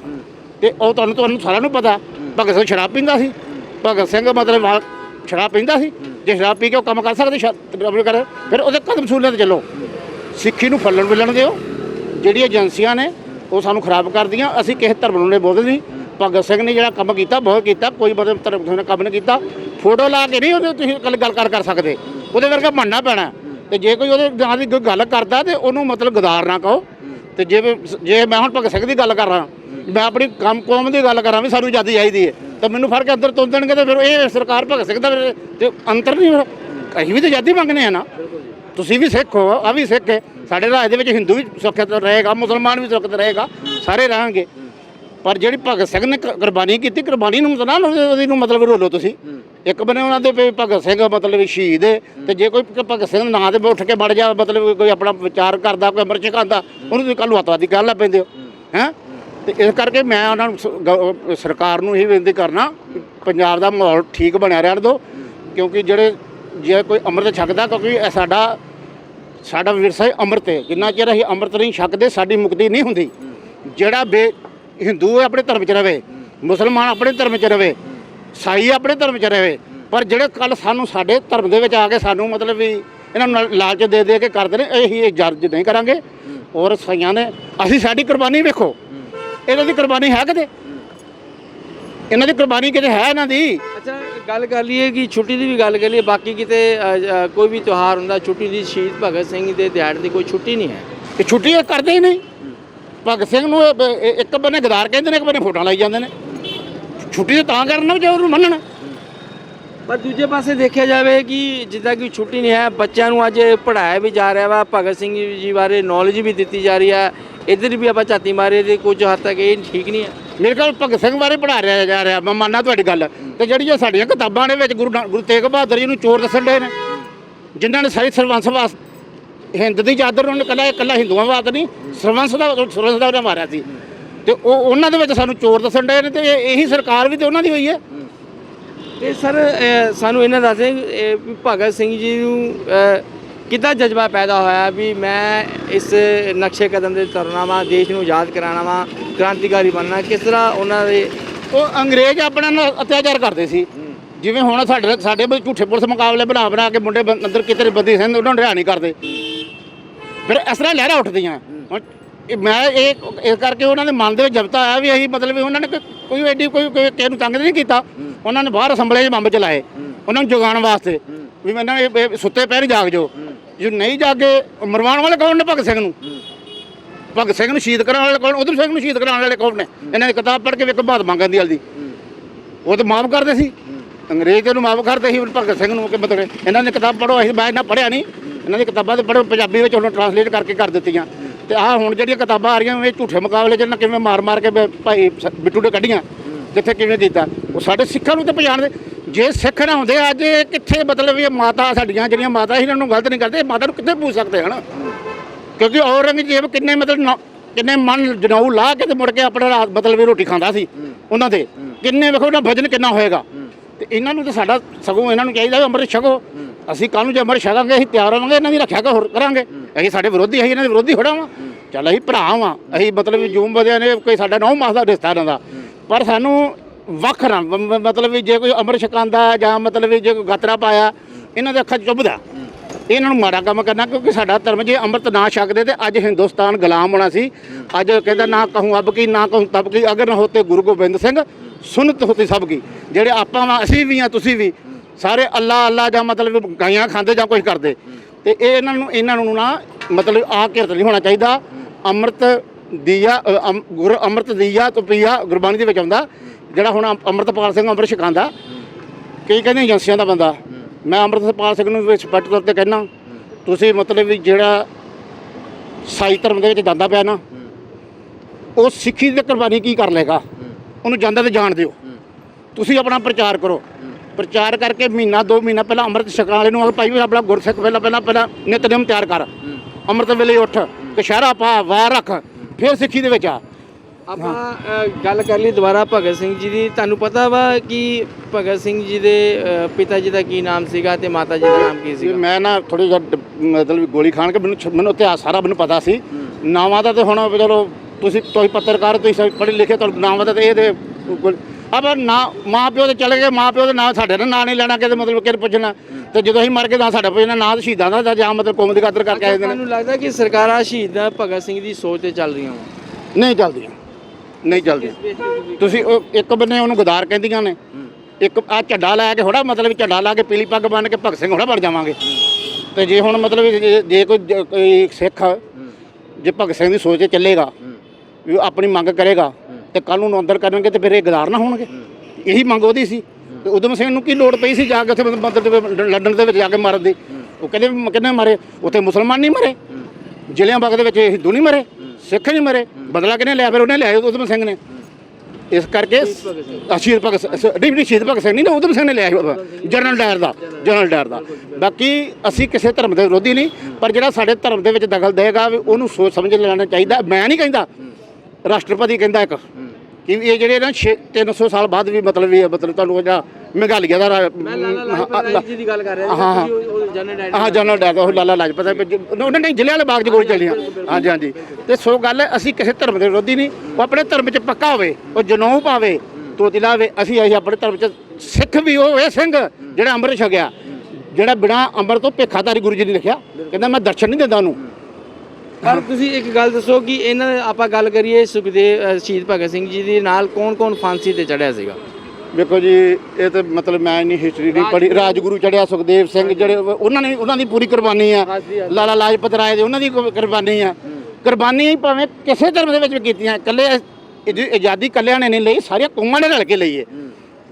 ਤੇ ਉਹ ਤੁਹਾਨੂੰ ਤੁਹਾਨੂੰ ਸਾਰਿਆਂ ਨੂੰ ਪਤਾ ਭਗਤ ਸਿੰਘ ਸ਼ਰਾਬ ਪੀਂਦਾ ਸੀ। ਭਗਤ ਸਿੰਘ ਮਤਲਬ ਸ਼ਰਾਬ ਪੀਂਦਾ ਸੀ। ਜੇ ਸ਼ਰਾਬ ਪੀ ਕੇ ਉਹ ਕੰਮ ਕਰ ਸਕਦੇ, ਸ਼ਾ- ਕਰ ਫਿਰ ਉਹਦੇ ਕਦਮ ਸੂਲੇ ਤੇ ਚੱਲੋ। ਸਿੱਖੀ ਨੂੰ ਫੱਲਣ ਮਿਲਣ ਦਿਓ। ਜਿਹੜੀਆਂ ਏਜੰਸੀਆਂ ਨੇ, ਉਹ ਸਾਨੂੰ ਖਰਾਬ ਕਰਦੀਆਂ। ਅਸੀਂ ਕਿਸੇ ਧਰਮ ਨੂੰ ਨਹੀਂ ਬੋਲਦੇ ਨਹੀਂ ਭਗਤ ਸਿੰਘ ਨੇ ਜਿਹੜਾ ਕੰਮ ਕੀਤਾ, ਬਹੁਤ ਕੀਤਾ। ਕੋਈ ਮਤਲਬ ਧਰਮ ਨੇ ਕੰਮ ਨਹੀਂ ਕੀਤਾ। ਫੋਟੋ ਲਾ ਕੇ ਨਹੀਂ ਉਹਦੇ ਤੁਸੀਂ ਗੱਲ ਗੱਲ ਕਰ ਕਰ ਸਕਦੇ। ਉਹਦੇ ਵਰਗਾ ਮੰਨਣਾ ਪੈਣਾ। ਤੇ ਜੇ ਕੋਈ ਉਹਦੇ ਨਾਂ ਦੀ ਕੋਈ ਗੱਲ ਕਰਦਾ, ਤੇ ਉਹਨੂੰ ਮਤਲਬ ਗਦਾਰ ਨਾ ਕਹੋ। ਤੇ ਜੇ ਜੇ ਮੈਂ ਹੁਣ ਭਗਤ ਸਿੰਘ ਦੀ ਗੱਲ ਕਰ ਰਹਾ, ਮੈਂ ਆਪਣੀ ਕੰਮ ਕੌਮ ਦੀ ਗੱਲ ਕਰਾਂ ਵੀ ਸਾਨੂੰ ਆਜ਼ਾਦੀ ਚਾਹੀਦੀ ਹੈ ਤਾਂ ਮੈਨੂੰ ਫੜ ਕੇ ਅੰਦਰ ਤੁੰਨ ਦੇਣਗੇ ਤਾਂ ਫਿਰ ਇਹ ਸਰਕਾਰ ਭਗਤ ਸਿੰਘ ਦਾ ਫਿਰ ਤੇ ਅੰਤਰ ਨਹੀਂ ਹੋਣਾ। ਅਸੀਂ ਵੀ ਤਾਂ ਆਜ਼ਾਦੀ ਮੰਗਨੇ ਆ ਨਾ। ਤੁਸੀਂ ਵੀ ਸਿੱਖ ਹੋ, ਆ ਵੀ ਸਿੱਖ ਹੈ। ਸਾਡੇ ਰਾਜ ਦੇ ਵਿੱਚ ਹਿੰਦੂ ਵੀ ਸੁਰੱਖਿਅਤ ਰਹੇਗਾ, ਮੁਸਲਮਾਨ ਵੀ ਸੁਰੱਖਿਅਤ ਰਹੇਗਾ, ਸਾਰੇ ਰਹਿਣਗੇ ਪਰ ਜਿਹੜੀ ਭਗਤ ਸਿੰਘ ਨੇ ਕ- ਕੁਰਬਾਨੀ ਕੀਤੀ, ਕੁਰਬਾਨੀ ਨੂੰ ਤਾਂ ਨਾ ਉਹਦੀ ਨੂੰ ਮਤਲਬ ਰੋਲੋ ਤੁਸੀਂ। ਇੱਕ ਬੰਨੇ ਉਹਨਾਂ ਦੇ ਭਗਤ ਸਿੰਘ ਮਤਲਬ ਸ਼ਹੀਦ ਹੈ, ਤੇ ਜੇ ਕੋਈ ਭਗਤ ਸਿੰਘ ਨਾਂ ਤੇ ਉੱਠ ਕੇ ਵੜ ਜਾ, ਮਤਲਬ ਕੋਈ ਆਪਣਾ ਵਿਚਾਰ ਕਰਦਾ, ਕੋਈ ਅਮਰ ਛਕਾਉਂਦਾ ਉਹਨੂੰ ਤੁਸੀਂ ਕੱਲ੍ਹ ਨੂੰ ਅੱਤਵਾਦੀ ਕਹਿਣ ਲੱਗ ਪੈਂਦੇ ਹੋ। ਹੈਂ? ਤੇ ਇਸ ਕਰਕੇ ਮੈਂ ਉਹਨਾਂ ਨੂੰ ਸ- ਗ- ਸਰਕਾਰ ਨੂੰ ਇਹ ਬੇਨਤੀ ਕਰਨਾ ਵੀ ਪੰਜਾਬ ਦਾ ਮਾਹੌਲ ਠੀਕ ਬਣਿਆ ਰਹਿਣ ਦਿਓ, ਕਿਉਂਕਿ ਜਿਹੜੇ ਜੇ ਕੋਈ ਅੰਮ੍ਰਿਤ ਛਕਦਾ, ਕਿਉਂਕਿ ਇਹ ਸਾਡਾ ਸਾਡਾ ਵਿਰਸਾ ਹੀ ਅੰਮ੍ਰਿਤ ਹੈ ਜਿੰਨਾ ਚਿਰ ਅਸੀਂ ਅੰਮ੍ਰਿਤ ਨਹੀਂ ਛਕਦੇ, ਸਾਡੀ ਮੁਕਤੀ ਨਹੀਂ ਹੁੰਦੀ। ਜਿਹੜਾ ਬੇ, ਹਿੰਦੂ ਹੈ ਆਪਣੇ ਧਰਮ 'ਚ ਰਵੇ, ਮੁਸਲਮਾਨ ਆਪਣੇ ਧਰਮ 'ਚ ਰਵੇ, ਸਾਈ ਆਪਣੇ ਧਰਮ 'ਚ ਰਵੇ, ਪਰ ਜਿਹੜੇ ਕੱਲ ਸਾਨੂੰ ਸਾਡੇ ਧਰਮ ਦੇ ਵਿੱਚ ਆ ਕੇ ਸਾਨੂੰ ਮਤਲਬ ਵੀ ਇਹਨਾਂ ਨੂੰ ਲਾਲਚ ਦੇ ਦੇ ਕੇ ਕਰਦੇ ਨੇ ਇਹੀ ਜਰਜ ਨਹੀਂ ਕਰਾਂਗੇ। ਔਰ ਸਾਈਆਂ ਨੇ, ਅਸੀਂ ਸਾਡੀ ਕੁਰਬਾਨੀ ਵੇਖੋ। ਇਹਨਾਂ ਦੀ ਕੁਰਬਾਨੀ ਹੈ ਕਿਤੇ? ਇਹਨਾਂ ਦੀ ਕੁਰਬਾਨੀ ਕਿਤੇ ਹੈ ਇਹਨਾਂ ਦੀ? ਅੱਛਾ ਗੱਲ ਕਰ ਲਈਏ ਕਿ ਛੁੱਟੀ ਦੀ ਵੀ ਗੱਲ ਕਰ ਲਈਏ ਬਾਕੀ ਕਿਤੇ ਕੋਈ ਵੀ ਤਿਉਹਾਰ ਹੁੰਦਾ ਛੁੱਟੀ ਦੀ ਸ਼ਹੀਦ ਭਗਤ ਸਿੰਘ ਦੇ ਦਿਹਾੜੇ ਦੀ ਕੋਈ ਛੁੱਟੀ ਨਹੀਂ ਹੈ। ਇਹ ਛੁੱਟੀ ਇਹ ਕਰਦੇ ਹੀ ਨਹੀਂ। ਭਗਤ ਸਿੰਘ ਨੂੰ ਇੱਕ ਬੰਨੇ ਗਦਾਰ ਕਹਿੰਦੇ ਨੇ ਇੱਕ ਬੰਨੇ ਫੋਟੋਆਂ ਲਾਈ ਜਾਂਦੇ ਨੇ। ਛੁੱਟੀ ਤਾਂ ਤਾਂ ਕਰਨਾ ਜੇ ਉਹਨੂੰ ਮੰਨਣ। ਪਰ ਦੂਜੇ ਪਾਸੇ ਦੇਖਿਆ ਜਾਵੇ ਕਿ ਜਿੱਦਾਂ ਕਿ ਛੁੱਟੀ ਨਹੀਂ ਹੈ ਬੱਚਿਆਂ ਨੂੰ ਅੱਜ ਪੜ੍ਹਾਇਆ ਵੀ ਜਾ ਰਿਹਾ ਵਾ ਭਗਤ ਸਿੰਘ ਜੀ ਬਾਰੇ ਨੌਲੇਜ ਵੀ ਦਿੱਤੀ ਜਾ ਰਹੀ ਹੈ। ਇੱਧਰ ਵੀ ਆਪਾਂ ਝਾਤੀ ਮਾਰੇ ਤੇ ਕੁਝ ਹੱਦ ਤੱਕ ਇਹ ਠੀਕ ਨਹੀਂ ਹੈ ਮੇਰੇ ਕੋਲ ਭਗਤ ਸਿੰਘ ਬਾਰੇ ਪੜ੍ਹਾ ਰਿਹਾ ਜਾ ਰਿਹਾ ਮੈਂ ਮੰਨਦਾ ਤੁਹਾਡੀ ਗੱਲ। ਤੇ ਜਿਹੜੀਆਂ ਸਾਡੀਆਂ ਕਿਤਾਬਾਂ ਦੇ ਵਿੱਚ ਗੁਰੂ ਗੁਰੂ ਤੇਗ ਬਹਾਦਰ ਜੀ ਨੂੰ ਚੋਰ ਦੱਸਣ ਦੇ ਨੇ ਜਿਨ੍ਹਾਂ ਨੇ ਸਾਰੀ ਸਰਵੰਸ ਵਾਸ ਹਿੰਦ ਦੀ ਚਾਦਰ ਉਹਨੇ ਕੱਲਾ ਕੱਲਾ ਹਿੰਦੂਆਂ ਵਾਸਤੇ ਨਹੀਂ ਸਰਵੰਸ ਦਾ ਸਰਵੰਸ ਦਾ ਉਹਨੇ ਮਾਰਿਆ ਸੀ। ਤੇ ਉਹ ਉਹਨਾਂ ਦੇ ਵਿੱਚ ਸਾਨੂੰ ਚੋਰ ਦੱਸਣ ਦੇ ਨੇ ਤੇ ਇਹ- ਸਰਕਾਰ ਵੀ ਤੇ ਉਹਨਾਂ ਦੀ ਹੋਈ ਹੈ। ਤੇ ਸਰ ਸਾਨੂੰ ਇਹਨਾਂ ਦੱਸੇ ਭਗਤ ਸਿੰਘ ਜੀ ਨੂੰ ਕਿੱਦਾਂ ਜਜ਼ਬਾ ਪੈਦਾ ਹੋਇਆ ਵੀ ਮੈਂ ਇਸ ਨਕਸ਼ੇ ਕਦਮ ਦੇ ਤੁਰਨਾ ਵਾ ਦੇਸ਼ ਨੂੰ ਆਜ਼ਾਦ ਕਰਾਉਣਾ ਵਾ ਕ੍ਰਾਂਤੀਕਾਰੀ ਬਣਨਾ ਕਿਸ ਤਰ੍ਹਾਂ ਉਹਨਾਂ ਦੇ ਉਹ ਅੰਗਰੇਜ਼ ਆਪਣਾ ਨਾਲ ਅਤਿਆਚਾਰ ਕਰਦੇ ਸੀ। ਜਿਵੇਂ ਹੁਣ ਸਾਡੇ ਸਾਡੇ ਵਿੱਚ ਝੂਠੇ ਪੁਲਿਸ ਮੁਕਾਬਲੇ ਬਣਾ ਬਣਾ ਕੇ ਮੁੰਡੇ ਅੰਦਰ ਕਿਤੇ ਬੰਦੀ ਸਿੰਘ ਉਹਨਾਂ ਨੂੰ ਰਿਹਾ ਨਹੀਂ ਕਰਦੇ। ਫਿਰ ਇਸ ਤਰ੍ਹਾਂ ਲਹਿਰਾਂ ਉੱਠਦੀਆਂ। ਮੈਂ ਇਹ ਇਸ ਕਰਕੇ ਉਹਨਾਂ ਦੇ ਮਨ ਦੇ ਵਿੱਚ ਜਬਤਾ ਆਇਆ ਵੀ ਅਸੀਂ ਮਤਲਬ ਵੀ ਉਹਨਾਂ ਨੇ ਕੋਈ- ਐਡੀ ਕੋਈ ਕੋਈ ਕਿਸੇ ਨੂੰ ਤੰਗ ਨਹੀਂ ਕੀਤਾ। ਉਹਨਾਂ ਨੇ ਬਾਹਰ ਅਸੰਬਲੇ 'ਚ ਬੰਬ ਚਲਾਏ। ਉਹਨਾਂ ਨੂੰ ਜਗਾਉਣ ਵਾਸਤੇ ਵੀ ਮੈਂ ਨਾ ਇਹ ਸੁੱਤੇ ਪੈਰ ਜਾਗ ਜਾਓ ਜੇ ਨਹੀਂ ਜਾਗੇ ਮਰਵਾਉਣ ਵਾਲੇ ਕੌਣ ਨੇ? ਭਗਤ ਸਿੰਘ ਨੂੰ। ਭਗਤ ਸਿੰਘ ਨੂੰ ਸ਼ਹੀਦ ਕਰਾਉਣ ਵਾਲੇ ਕੌਣ? ਉਧਰ ਸਿੰਘ ਨੂੰ ਸ਼ਹੀਦ ਕਰਾਉਣ ਵਾਲੇ ਕੌਣ ਨੇ? ਇਹਨਾਂ ਦੀ ਕਿਤਾਬ ਪੜ੍ਹ ਕੇ ਵੇਖੋ ਗਾਂਧੀ ਵਾਲੀ ਦੀ। ਉਹ ਤਾਂ ਮਾਫ ਕਰਦੇ ਸੀ। ਅੰਗਰੇਜ਼ ਨੂੰ ਮਾਫ ਕਰਦੇ ਸੀ ਭਗਤ ਸਿੰਘ ਨੂੰ ਕਿ ਮਤਲਬ ਇਹਨਾਂ ਦੀ ਕਿਤਾਬ ਪੜ੍ਹੋ ਅਸੀਂ ਮੈਂ ਇਹਨਾਂ ਪੜ੍ਹਿਆ ਨਹੀਂ। ਇਹਨਾਂ ਦੀ ਕਿਤਾਬਾਂ ਤੇ ਪੜ੍ਹੋ ਪੰਜਾਬੀ ਵਿੱਚ ਉਹਨੂੰ ਟਰਾਂਸਲੇਟ ਕਰਕੇ ਕਰ ਦਿੱਤੀਆਂ। ਤੇ ਆਹ ਹੁਣ ਜਿਹੜੀਆਂ ਕਿਤਾਬਾਂ ਆ ਰਹੀਆਂ ਇਹ ਝੂਠੇ ਮੁਕਾਬਲੇ ਜਿਹਨਾਂ ਕਿਵੇਂ ਮਾਰ ਮਾਰ ਕੇ ਭਾਈ ਬਿੱਟੂ ਨੇ ਕੱਢੀਆਂ। ਜਿੱਥੇ ਕਿਵੇਂ ਕੀਤਾ? ਉਹ ਸਾਡੇ ਸਿੱਖਾਂ ਨੂੰ ਤਾਂ ਪਛਾਣਦੇ। ਜੇ ਸਿੱਖ ਨਾ ਹੁੰਦੇ, ਅੱਜ ਇਹ ਕਿੱਥੇ ਮਤਲਬ ਇਹ ਮਾਤਾ ਸਾਡੀਆਂ, ਜਿਹੜੀਆਂ ਮਾਤਾ ਸੀ, ਇਹਨਾਂ ਨੂੰ ਗਲਤ ਨਹੀਂ ਕਰਦੇ ਮਾਤਾ ਨੂੰ ਕਿੱਥੇ ਪੂਜ ਸਕਦੇ ਹਨ? ਕਿਉਂਕਿ ਔਰੰਗਜ਼ੇਬ ਕਿੰਨੇ ਮਤਲਬ ਨੌ- ਕਿੰਨੇ ਮਨ ਜਨਾਊ ਲਾ ਕੇ ਤੇ ਮੁੜ ਕੇ ਆਪਣਾ ਰਾਤ ਮਤਲਬ ਵੀ ਰੋਟੀ ਖਾਂਦਾ ਸੀ ਉਹਨਾਂ ਦੇ ਕਿੰਨੇ ਵੇਖੋ ਨਾ ਵਜਨ ਕਿੰਨਾ ਹੋਏਗਾ। ਤੇ ਇਹਨਾਂ ਨੂੰ ਤਾਂ ਸਾਡਾ ਸਗੋਂ ਇਹਨਾਂ ਨੂੰ ਚਾਹੀਦਾ ਵੀ ਅੰਮ੍ਰਿਤ ਛਕੋ। ਅਸੀਂ ਕੱਲ ਨੂੰ ਜੇ ਅੰਮ੍ਰਿਤ ਛਕਾਂਗੇ, ਅਸੀਂ ਤਿਆਰ ਹੋਵਾਂਗੇ ਇਹਨਾਂ ਦੀ ਰੱਖਿਆ ਹੋਰ ਕਰਾਂਗੇ। ਅਸੀਂ ਸਾਡੇ ਵਿਰੋਧੀ ਅਸੀਂ ਇਹਨਾਂ ਦੇ ਵਿਰੋਧੀ ਹੋੜਾ ਵਾਂ। ਚੱਲ ਅਸੀਂ ਭਰਾ ਵਾਂ। ਅਸੀਂ ਮਤਲਬ ਜੂਮ ਵਧਿਆ ਨੇ, ਕੋਈ ਸਾਡਾ ਨੌ ਮਾਸ ਦਾ ਰਿਸ਼ਤਾ ਇਹਨਾਂ ਦਾ। ਪਰ ਸਾਨੂੰ ਵੱਖ ਨਾ, ਮ- ਮਤਲਬ ਵੀ ਜੇ ਕੋਈ ਅੰਮ੍ਰਿਤ ਛਕਾਂਦਾ ਜਾਂ ਮਤਲਬ ਵੀ ਜੇ ਕੋਈ ਗਾਤਰਾ ਪਾਇਆ, ਇਹਨਾਂ ਦੇ ਅੱਖਾਂ 'ਚ ਚੁੱਭਦਾ। ਇਹਨਾਂ ਨੂੰ ਮਾੜਾ ਕੰਮ ਕਰਨਾ, ਕਿਉਂਕਿ ਸਾਡਾ ਧਰਮ ਜੇ ਅੰਮ੍ਰਿਤ ਨਾ ਛਕਦੇ ਤੇ ਅੱਜ ਹਿੰਦੁਸਤਾਨ ਗੁਲਾਮ ਹੋਣਾ ਸੀ। ਅੱਜ ਕਹਿੰਦਾ ਨਾ ਕਹੂੰ ਅਬ ਕੀ, ਨਾ ਕਹੂੰ ਤਬ ਕੀ, ਅਗਰ ਨਾ ਹੋਤੇ ਗੁਰੂ ਗੋਬਿੰਦ ਸਿੰਘ, ਸੁਨਤ ਹੋਤੀ ਸਭ ਕੀ। ਜਿਹੜੇ ਆਪਾਂ ਵਾਂ, ਅਸੀਂ ਵੀ ਆ, ਤੁਸੀਂ ਵੀ। ਸਾਰੇ ਅੱਲਾ ਅੱਲਾ ਜਾਂ ਮਤਲਬ ਗਾਈਆਂ ਖਾਂਦੇ ਜਾਂ ਕੁਝ ਕਰਦੇ। ਤੇ ਇਹ ਇਹਨਾਂ ਨੂੰ ਇਹਨਾਂ ਨੂੰ ਨਾ ਮਤਲਬ ਆ ਕਿਰਤ ਨਹੀਂ ਹੋਣਾ ਚਾਹੀਦਾ। ਅੰਮ੍ਰਿਤ ਦੀਆ ਅ, ਗੁਰ ਅੰਮ੍ਰਿਤ ਦੀਆ ਤੋਂ ਪੀਆ ਗੁਰਬਾਣੀ ਦੇ ਵਿੱਚ ਆਉਂਦਾ ਜਿਹੜਾ ਹੁਣ ਅੰਮ੍ਰਿਤਪਾਲ ਸਿੰਘ ਅੰਮ੍ਰਿਤ ਛਕਾਉਂਦਾ। ਕਈ ਕਹਿੰਦੇ ਏਜੰਸੀਆਂ ਦਾ ਬੰਦਾ ਮੈਂ ਅੰਮ੍ਰਿਤਪਾਲ ਸਿੰਘ ਨੂੰ ਰਿਸਪੈਕਟ ਤੌਰ ਤੇ ਕਹਿਣਾ ਤੁਸੀਂ ਮਤਲਬ ਵੀ ਜਿਹੜਾ ਸਾਈ ਧਰਮ ਦੇ ਵਿੱਚ ਜਾਂਦਾ ਪਿਆ ਨਾ ਉਹ ਸਿੱਖੀ ਦੀ ਕੁਰਬਾਨੀ ਕੀ ਕਰ ਲੇਗਾ ਉਹਨੂੰ ਜਾਂਦਾ ਤੇ ਜਾਣ ਦਿਓ। ਤੁਸੀਂ ਆਪਣਾ ਪ੍ਰਚਾਰ ਕਰੋ। ਪ੍ਰਚਾਰ ਕਰਕੇ ਮਹੀਨਾ ਦੋ ਮਹੀਨਾ ਪਹਿਲਾਂ ਅੰਮ੍ਰਿਤ ਛਕਣ ਵਾਲੇ ਨੂੰ ਭਾਈ ਵੀ ਆਪਣਾ ਗੁਰਸਿੱਖ ਪਹਿਲਾਂ ਪਹਿਲਾਂ ਪਹਿਲਾਂ ਨਿਤਨੇਮ ਤਿਆਰ ਕਰ। ਅੰਮ੍ਰਿਤ ਵੇਲੇ ਉੱਠ ਕਸ਼ਹਿਰਾ ਪਾ ਵਾਰ ਰੱਖ ਫਿਰ ਸਿੱਖੀ ਦੇ ਵਿੱਚ ਆ। ਆਪਾਂ ਅ, ਗੱਲ ਕਰ ਲਈ ਦੁਬਾਰਾ ਭਗਤ ਸਿੰਘ ਜੀ ਦੀ। ਤੁਹਾਨੂੰ ਪਤਾ ਵਾ ਕਿ ਭਗਤ ਸਿੰਘ ਜੀ ਦੇ ਅ, ਪਿਤਾ ਜੀ ਦਾ ਕੀ ਨਾਮ ਸੀਗਾ ਤੇ ਮਾਤਾ ਜੀ ਦਾ ਨਾਮ ਕੀ ਸੀਗਾ? ਮੈਂ ਨਾ ਥੋੜੀ ਮਤਲਬ ਗੋਲੀ ਖਾਣ ਕੇ ਮੈਨੂੰ ਛ- ਮੈਨੂੰ ਇਤਿਹਾਸ ਸਾਰਾ ਮੈਨੂੰ ਪਤਾ ਸੀ। ਨਾਵਾਂ ਦਾ ਤੇ ਹੁਣ ਚਲੋ ਤੁਸੀਂ ਤੁਸੀਂ ਪੱਤਰਕਾਰ ਤੁਸੀਂ ਪੜ੍ਹੇ ਲਿਖੇ ਤੁਹਾਨੂੰ ਨਾਵਾਂ ਦਾ ਤੇ ਇਹ ਤੇ ਅਬ ਨਾ ਮਾਂ ਪਿਓ ਤੇ ਚਲੇ ਗਏ ਮਾਂ ਪਿਓ ਦੇ ਨਾਂ ਸਾਡੇ ਦਾ ਨਾਂ ਨਹੀਂ ਲੈਣਾ ਕਿਤੇ ਮਤਲਬ ਕਿਹਨੇ ਪੁੱਛਣਾ। ਤੇ ਜਦੋਂ ਅਸੀਂ ਮਰ ਕੇ ਤਾਂ ਸਾਡਾ ਪੁੱਛਣਾ ਨਾਂ ਤਾਂ ਸ਼ਹੀਦਾਂ ਦਾ ਜਾਂ ਮਤਲਬ ਕੌਮ ਦੀ ਕਦਰ ਕਰਕੇ ਆਏ ਦੇ ਨੇ ਤੁਹਾਨੂੰ ਲੱਗਦਾ ਕਿ ਸਰਕਾਰਾਂ ਸ਼ਹੀਦ ਭਗਤ ਸਿੰਘ ਦੀ ਸੋਚ ਤੇ ਚੱਲ ਰਹੀਆਂ ਵਾ? ਨਹੀਂ ਚੱਲਦੀਆਂ। ਨਹੀਂ ਚੱਲਦੀਆਂ। ਤੁਸੀਂ ਉਹ ਇੱਕ ਬੰਨੇ ਉਹਨੂੰ ਗਦਾਰ ਕਹਿੰਦੀਆਂ ਨੇ। ਇੱਕ ਆ ਝੰਡਾ ਲੈ ਕੇ ਥੋੜਾ ਮਤਲਬ ਝੰਡਾ ਲਾ ਕੇ ਪੀਲੀ ਪੱਗ ਬੰਨ ਕੇ ਭਗਤ ਸਿੰਘ ਥੋੜਾ ਬਣ ਜਾਵਾਂਗੇ। ਤੇ ਜੇ ਹੁਣ ਮਤਲਬ ਜੇ- ਜੇ ਕੋਈ ਜ- ਕੋਈ ਸਿੱਖ ਜੇ ਭਗਤ ਸਿੰਘ ਦੀ ਸੋਚ ਤੇ ਚੱਲੇਗਾ ਵੀ ਉਹ ਆਪਣੀ ਮੰਗ ਕਰੇਗਾ ਤੇ ਕੱਲ ਨੂੰ ਅੰਦਰ ਕਰਨਗੇ ਤੇ ਫਿਰ ਇਹ ਗਦਾਰ ਨਾ ਹੋਣਗੇ। ਇਹੀ ਮੰਗ ਉਹਦੀ ਸੀ। ਤੇ ਉਦਮ ਸਿੰਘ ਨੂੰ ਕੀ ਲੋੜ ਪਈ ਸੀ ਜਾ ਕੇ ਉੱਥੇ ਮਤਲਬ ਦੇ ਲੰਡਨ ਦੇ ਵਿੱਚ ਜਾ ਕੇ ਮਾਰਨ ਦੀ? ਉਹ ਕਹਿੰਦੇ ਕਿੰਨੇ ਮਾਰੇ? ਉੱਥੇ ਮੁਸਲਮਾਨ ਨਹੀਂ ਮਰੇ। ਜ਼ਿਲ੍ਹਿਆਂ ਬਾਗ ਦੇ ਵਿੱਚ ਹਿੰਦੂ ਨਹੀਂ ਮਰੇ। ਸਿੱਖ ਨਹੀਂ ਮਰੇ। ਬਦਲਾ ਕਿਹਨੇ ਲਿਆ? ਫਿਰ ਉਹਨੇ ਲਿਆ ਉਦਮ ਸਿੰਘ ਨੇ। ਇਸ ਕਰਕੇ ਸ਼ਹੀਦ ਭਗਤ ਨਹੀਂ ਨਹੀਂ ਸ਼ਹੀਦ ਭਗਤ ਸਿੰਘ ਨਹੀਂ ਨਾ ਉਦਮ ਸਿੰਘ ਨੇ ਲਿਆ। ਜਨਰਲ ਡਾਇਰ ਦਾ ਜਨਰਲ ਡਾਇਰ ਦਾ। ਬਾਕੀ ਅਸੀਂ ਕਿਸੇ ਧਰਮ ਦੇ ਵਿਰੋਧੀ ਨਹੀਂ ਪਰ ਜਿਹੜਾ ਸਾਡੇ ਧਰਮ ਦੇ ਵਿੱਚ ਦਖਲ ਦੇਗਾ ਉਹਨੂੰ ਸੋਚ ਸਮਝ ਲੈਣਾ ਚਾਹੀਦਾ। ਮੈਂ ਨਹੀਂ ਕਹਿੰਦਾ ਰਾਸ਼ਟਰਪਤੀ ਕਹਿੰਦਾ ਇੱਕ ਕਿ ਇਹ ਜਿਹੜੇ ਨਾ ਛੇ- 300 ਸਾਲ ਬਾਅਦ ਵੀ ਮਤਲਬ ਵੀ ਮਤਲਬ ਤੁਹਾਨੂੰ ਜਿਹੜਾ ਮੇਘਾਲਿਆ ਦਾ ਮੈਂ ਲਾਲਾ ਲਾਜਪਤ ਰਾਏ ਦੀ ਗੱਲ ਕਰ ਰਿਹਾ ਹਾਂ, ਹਾਂ। ਜਨਰਲ ਡਾਇਰ ਹਾਂ ਉਹ ਲਾਲਾ ਲਾਜਪਤ ਰਾਏ ਉਹਨਾਂ ਨੇ ਜ਼ਿਲ੍ਹੇ ਵਾਲੇ ਬਾਗ 'ਚ ਗੋਲੀ ਚੱਲੀਆਂ ਹਾਂਜੀ ਹਾਂਜੀ। ਤੇ ਸੋ ਗੱਲ ਹੈ ਅਸੀਂ ਕਿਸੇ ਧਰਮ ਦੇ ਵਿਰੋਧੀ ਨਹੀਂ। ਉਹ ਆਪਣੇ ਧਰਮ 'ਚ ਪੱਕਾ ਹੋਵੇ ਉਹ ਜਨੋਂ ਪਾਵੇ ਤੋਤਲਾ ਹੋਵੇ ਅਸੀਂ ਅਸੀਂ ਆਪਣੇ ਧਰਮ 'ਚ ਸਿੱਖ ਵੀ ਉਹ ਹੋਵੇ ਸਿੰਘ ਜਿਹੜਾ ਅੰਮ੍ਰਿਤ ਛਕਿਆ। ਜਿਹੜਾ ਬਿਨਾ ਅੰਮ੍ਰਿਤ ਤੋਂ ਭੇਖਾਦਾਰੀ ਗੁਰੂ ਜੀ ਨੇ ਲਿਖਿਆ ਕਹਿੰਦਾ ਮੈਂ ਦਰਸ਼ਨ ਨਹੀਂ ਦਿੰਦਾ ਉਹਨੂੰ। ਪਰ ਤੁਸੀਂ ਇੱਕ ਗੱਲ ਦੱਸੋ ਕਿ ਇਹਨਾਂ ਆਪਾਂ ਗੱਲ ਕਰੀਏ ਸੁਖਦੇਵ ਅ, ਸ਼ਹੀਦ ਭਗਤ ਸਿੰਘ ਜੀ ਦੇ ਨਾਲ ਕੌਣ-ਕੌਣ ਫਾਂਸੀ ਤੇ ਚੜਿਆ ਸੀਗਾ? ਵੇਖੋ ਜੀ ਇਹ ਤੇ ਮਤਲਬ ਮੈਂ ਨਹੀਂ ਹਿਸਟਰੀ ਨਹੀਂ ਪੜ੍ਹੀ। ਰਾਜਗੁਰੂ। ਚੜਿਆ ਸੁਖਦੇਵ ਸਿੰਘ ਜਿਹੜੇ ਉਹਨਾਂ ਨੇ ਉਹਨਾਂ ਦੀ ਪੂਰੀ ਕੁਰਬਾਨੀ ਆ। ਹਾਂਜੀ, ਹਾਂਜੀ। ਲਾਲਾ ਲਾਜਪਤ ਰਾਏ ਦੀ ਉਹਨਾਂ ਦੀ ਕੁ- ਕੁਰਬਾਨੀ ਆ। ਕੁਰਬਾਨੀ ਹੀ ਭਾਵੇਂ ਕਿਸੇ ਧਰਮ ਦੇ ਵਿੱਚ ਵੀ ਕੀਤੀਆਂ ਇਕੱਲੇ ਇਹ ਜੀ ਆਜ਼ਾਦੀ ਕੱਲਿਆਂ ਨੇ ਨਹੀਂ ਲਈ ਸਾਰੀਆਂ ਕੌਮਾਂ ਨੇ ਰਲ ਕੇ ਲਈ ਹੈ।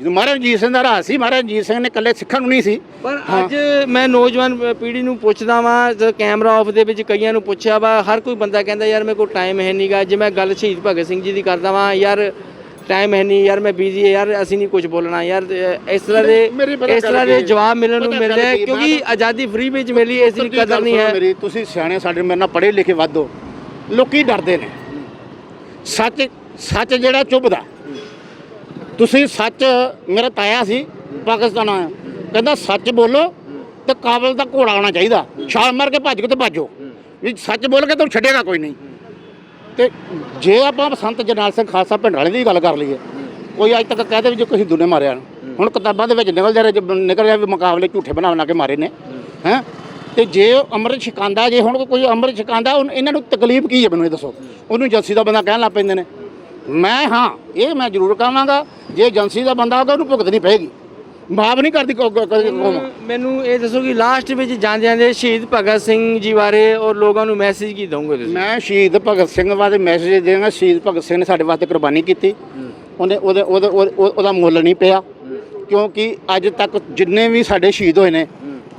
ਜਦੋਂ ਮਹਾਰਾਜ ਰਣਜੀਤ ਸਿੰਘ ਦਾ ਰਾਜ ਸੀ ਮਹਾਰਾਜ ਰਣਜੀਤ ਸਿੰਘ ਨੇ ਇਕੱਲੇ ਸਿੱਖਾਂ ਨੂੰ ਨਹੀਂ ਸੀ ਪਰ ਅੱਜ ਮੈਂ ਨੌਜਵਾਨ ਪੀੜ੍ਹੀ ਨੂੰ ਪੁੱਛਦਾ ਵਾਂ ਜਦ ਕੈਮਰਾ ਆਫ ਦੇ ਵਿੱਚ ਕਈਆਂ ਨੂੰ ਪੁੱਛਿਆ ਵਾ ਹਰ ਕੋਈ ਬੰਦਾ ਕਹਿੰਦਾ ਯਾਰ ਮੇਰੇ ਕੋਲ ਟਾਈਮ ਹੈ ਨਹੀਂਗਾ ਜੇ ਮੈਂ ਗੱਲ ਸ਼ਹੀਦ ਭਗਤ ਸਿੰਘ ਜੀ ਦੀ ਕਰਦਾ ਵਾਂ ਯਾਰ ਟਾਈਮ ਹੈ ਨਹੀਂ ਯਾਰ ਮੈਂ ਬਿਜ਼ੀ ਹੈ ਯਾਰ ਅਸੀਂ ਨਹੀਂ ਕੁਝ ਬੋਲਣਾ ਯਰ ਇਸ ਤਰ੍ਹਾਂ ਦੇ ਇਸ ਤਰ੍ਹਾਂ ਦੇ? ਜਵਾਬ ਮਿਲਣ ਨੂੰ ਪਤਾ ਮਿਲ ਗੱਲ ਰਿਹਾ ਹੈ ਕੀ ਹੈ? ਕਿਉਂਕਿ ਆਜ਼ਾਦੀ ਫ੍ਰੀ ਵਿੱਚ ਮਿਲੀ ਇਸ ਦੀ ਕਦਰ ਨਹੀਂ ਹੈ ਮੇਰੀ ਤੁਸੀਂ ਸਿਆਣੇ ਸਾਡੇ ਮੇਰੇ ਨਾਲ ਪੜ੍ਹੇ ਲਿਖੇ ਵਾਧੋ ਲੋਕੀ ਡਰਦੇ ਨੇ ਸੱਚ ਸੱਚ ਜਿਹੜਾ ਚੁੱਭਦਾ ਤੁਸੀਂ ਸੱਚ ਮੇਰਾ ਤਾਇਆ ਸੀ, ਪਾਕਿਸਤਾਨ ਆਇਆ। ਕਹਿੰਦਾ, ਸੱਚ ਬੋਲੋ ਤੇ ਕਾਬਲ ਦਾ ਘੋੜਾ ਆਉਣਾ ਚਾਹੀਦਾ। ਛਾਲ ਮਾਰ ਕੇ ਭੱਜ ਕੇ ਤੇ ਭੱਜੋ। ਵੀ ਸੱਚ ਬੋਲ ਕੇ ਤੁਹਾਨੂੰ ਛੱਡੇਗਾ ਕੋਈ ਨਹੀਂ। ਤੇ ਜੇ ਆਪਾਂ ਸੰਤ ਜਰਨੈਲ ਸਿੰਘ ਖਾਲਸਾ ਪਿੰਡ ਵਾਲੇ ਦੀ ਗੱਲ ਕਰ ਲਈਏ, ਕੋਈ ਅੱਜ ਤੱਕ ਕਹਦੇ ਵੀ ਜੇ ਕਿਸੇ ਹਿੰਦੂ ਮਾਰਿਆ ਨੂੰ। ਹੁਣ ਕਿਤਾਬਾਂ ਦੇ ਵਿੱਚ ਨਿਕਲ ਜਾ ਰਿਹਾ ਨਿਕਲ ਰਿਹਾ ਵੀ ਮੁਕਾਬਲੇ ਝੂਠੇ ਬਣਾ ਬਣਾ ਕੇ ਮਾਰੇ ਨੇ। ਹੈ? ਤੇ ਜੇ ਉਹ ਅੰਮ੍ਰਿਤ ਛਕਾਂਦਾ ਜੇ ਹੁਣ ਕੋਈ ਅੰਮ੍ਰਿਤ ਛਕਾਂਦਾ ਉਹਨੂੰ- ਇਹਨਾਂ ਨੂੰ ਤਕਲੀਫ ਕੀ ਹੈ ਮੈਨੂੰ ਇਹ ਦੱਸੋ? ਉਹਨੂੰ ਜੱਸੀ ਦਾ ਬੰਦਾ ਕਹਿਣ ਲੱਗ ਪੈਂਦੇ ਨੇ। ਮੈਂ ਹਾਂ ਇਹ ਮੈਂ ਜ਼ਰੂਰ ਕਹਾਂਗਾ ਜੇ ਏਜੰਸੀ ਦਾ ਬੰਦਾ ਹੋਗਾ ਉਹਨੂੰ ਭੁਗਤਣੀ ਪਏਗੀ। ਮਾਫ ਨਹੀਂ ਕਰਦੀ ਕੌਮ ਮੈਨੂੰ ਇਹ ਦੱਸੋ ਕਿ ਲਾਸਟ ਵਿੱਚ ਜਾਂਦੇ ਜਾਂਦੇ ਸ਼ਹੀਦ ਭਗਤ ਸਿੰਘ ਜੀ ਬਾਰੇ ਔਰ ਲੋਕਾਂ ਨੂੰ ਮੈਸੇਜ ਕੀ ਦਵੋਗੇ ਤੁਸੀਂ? ਮੈਂ ਸ਼ਹੀਦ ਭਗਤ ਸਿੰਘ ਬਾਰੇ ਮੈਸੇਜ ਦੇਵਾਂਗਾ। ਸ਼ਹੀਦ ਭਗਤ ਸਿੰਘ ਨੇ ਸਾਡੇ ਵਾਸਤੇ ਕੁਰਬਾਨੀ ਕੀਤੀ। ਉਹਨੇ ਉਹਦੇ ਉਹਦੇ ਮੁੱਲ ਨਹੀਂ ਪਿਆ। ਕਿਉਂਕਿ ਅੱਜ ਤੱਕ ਜਿੰਨੇ ਵੀ ਸਾਡੇ ਸ਼ਹੀਦ ਹੋਏ ਨੇ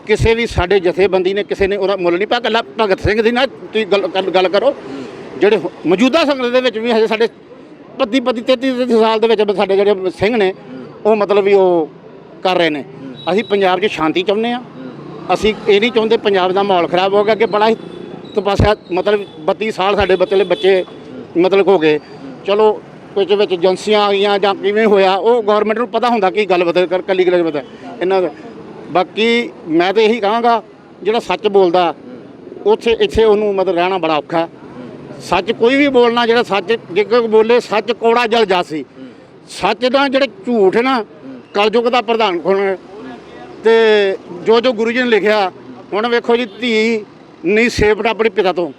ਕਿਸੇ ਵੀ ਸਾਡੇ ਜਥੇਬੰਦੀ ਨੇ ਕਿਸੇ ਨੇ ਉਹਦਾ ਮੁੱਲ ਨਹੀਂ ਪਿਆ। ਕੱਲਾ ਭਗਤ ਸਿੰਘ ਦੀ ਨਾ ਤੁਸੀਂ ਗੱਲ ਕਰੋ। ਜਿਹੜੇ ਮੌਜੂਦਾ ਸੰਗਤ ਦੇ ਵਿੱਚ ਵੀ ਹਜੇ ਸਾਡੇ ਬੱਤੀ ਬੱਤੀ 33 33 ਸਾਲ ਦੇ ਵਿੱਚ ਸਾਡੇ ਜਿਹੜੇ ਸਿੰਘ ਨੇ, ਉਹ ਮਤਲਬ ਵੀ ਉਹ ਕਰ ਰਹੇ ਨੇ। ਅਸੀਂ ਪੰਜਾਬ 'ਚ ਸ਼ਾਂਤੀ ਚਾਹੁੰਦੇ ਆ ਅਸੀਂ ਇਹ ਨਹੀਂ ਚਾਹੁੰਦੇ ਪੰਜਾਬ ਦਾ ਮਾਹੌਲ ਖਰਾਬ ਹੋ ਗਿਆ ਕਿ ਬੜਾ ਹੀ ਤਪੱਸਿਆ ਮਤਲਬ 32 ਸਾਲ ਸਾਡੇ ਬੱਚੇ ਬੱਚੇ ਮਤਲਬ ਹੋ ਗਏ। ਚਲੋ ਕੁਝ ਵਿੱਚ ਏਜੰਸੀਆਂ ਆ ਗਈਆਂ ਜਾਂ ਕਿਵੇਂ ਹੋਇਆ, ਉਹ ਗਵਰਨਮੈਂਟ ਨੂੰ ਪਤਾ ਹੁੰਦਾ ਕੀ ਗੱਲ ਬਤਾ ਕਰ ਕੱਲੀ ਗੱਲ ਬਤਾ। ਇਹਨਾਂ ਦਾ ਬਾਕੀ ਮੈਂ ਤਾਂ ਇਹੀ ਕਹਾਂਗਾ, ਜਿਹੜਾ ਸੱਚ ਬੋਲਦਾ, ਉੱਥੇ ਇੱਥੇ ਉਹਨੂੰ ਮਤਲਬ ਰਹਿਣਾ ਬੜਾ ਔਖਾ। ਸੱਚ ਕੋਈ ਵੀ ਬੋਲਣਾ ਜਿਹੜਾ ਸੱਚ, ਜੇ ਕੋਈ ਬੋਲੇ ਸੱਚ ਕੋੜਾ ਜਲ ਜਾਸੀ ਸੱਚ ਦਾ ਜਿਹੜੇ ਝੂਠ ਨਾ, ਕਲਯੁਗ ਦਾ ਪ੍ਰਧਾਨ ਹੁਣ ਤੇ ਜੋ ਜੋ ਗੁਰੂ ਜੀ ਨੇ ਲਿਖਿਆ, ਹੁਣ ਵੇਖੋ ਜੀ ਧੀ ਨਹੀਂ ਸੇਵਟ ਆਪਣੇ ਪਿਤਾ ਤੋਂ,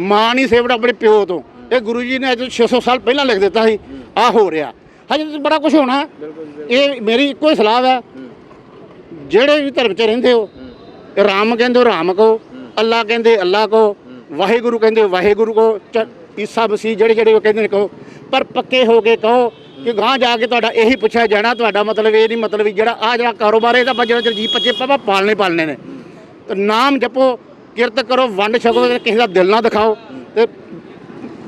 ਮਾਂ ਨਹੀਂ ਸੇਵਟ ਆਪਣੇ ਪਿਓ ਤੋਂ। ਇਹ ਗੁਰੂ ਜੀ ਨੇ ਅੱਜ 600 ਸਾਲ ਪਹਿਲਾਂ ਲਿਖ ਦਿੱਤਾ ਸੀ, ਆ ਹੋ ਰਿਹਾ। ਹਜੇ ਤਾਂ ਬੜਾ ਕੁਝ ਹੋਣਾ। ਇਹ ਮੇਰੀ ਇੱਕੋ ਹੀ ਸਲਾਹ ਹੈ। ਜਿਹੜੇ ਵੀ ਧਰਮ 'ਚ ਰਹਿੰਦੇ ਹੋ, ਰਾਮ ਕਹਿੰਦੇ ਹੋ, ਰਾਮ ਕਹੋ, ਅੱਲਾ ਕਹਿੰਦੇ ਅੱਲਾ ਕਹੋ ਵਾਹਿਗੁਰੂ ਕਹਿੰਦੇ ਹੋ, ਵਾਹਿਗੁਰੂ ਕਹੋ, ਚ- ਈਸਾ ਮਸੀਹ ਜਿਹੜੇ ਜਿਹੜੇ ਉਹ ਕਹਿੰਦੇ ਨੇ ਕਹੋ, ਪਰ ਪੱਕੇ ਹੋ ਕੇ ਕਹੋ ਕਿ ਗਾਂ ਜਾ ਕੇ ਤੁਹਾਡਾ ਇਹੀ ਪੁੱਛਿਆ ਜਾਣਾ, ਤੁਹਾਡਾ ਮਤਲਬ ਇਹ ਨਹੀਂ ਮਤਲਬ ਵੀ ਜਿਹੜਾ ਆ ਜਿਹੜਾ ਕਾਰੋਬਾਰ ਇਹਦਾ ਆਪਾਂ ਜਿਹੜਾ ਜੀ ਬੱਚੇ ਪਾਪਾ ਪਾਲਣੇ ਪਾਲਣੇ ਨੇ। ਤੇ ਨਾਮ ਜਪੋ, ਕਿਰਤ ਕਰੋ, ਵੰਡ ਛਕੋ ਕਿਸੇ ਦਾ ਦਿਲ ਨਾ ਦਿਖਾਓ, ਤੇ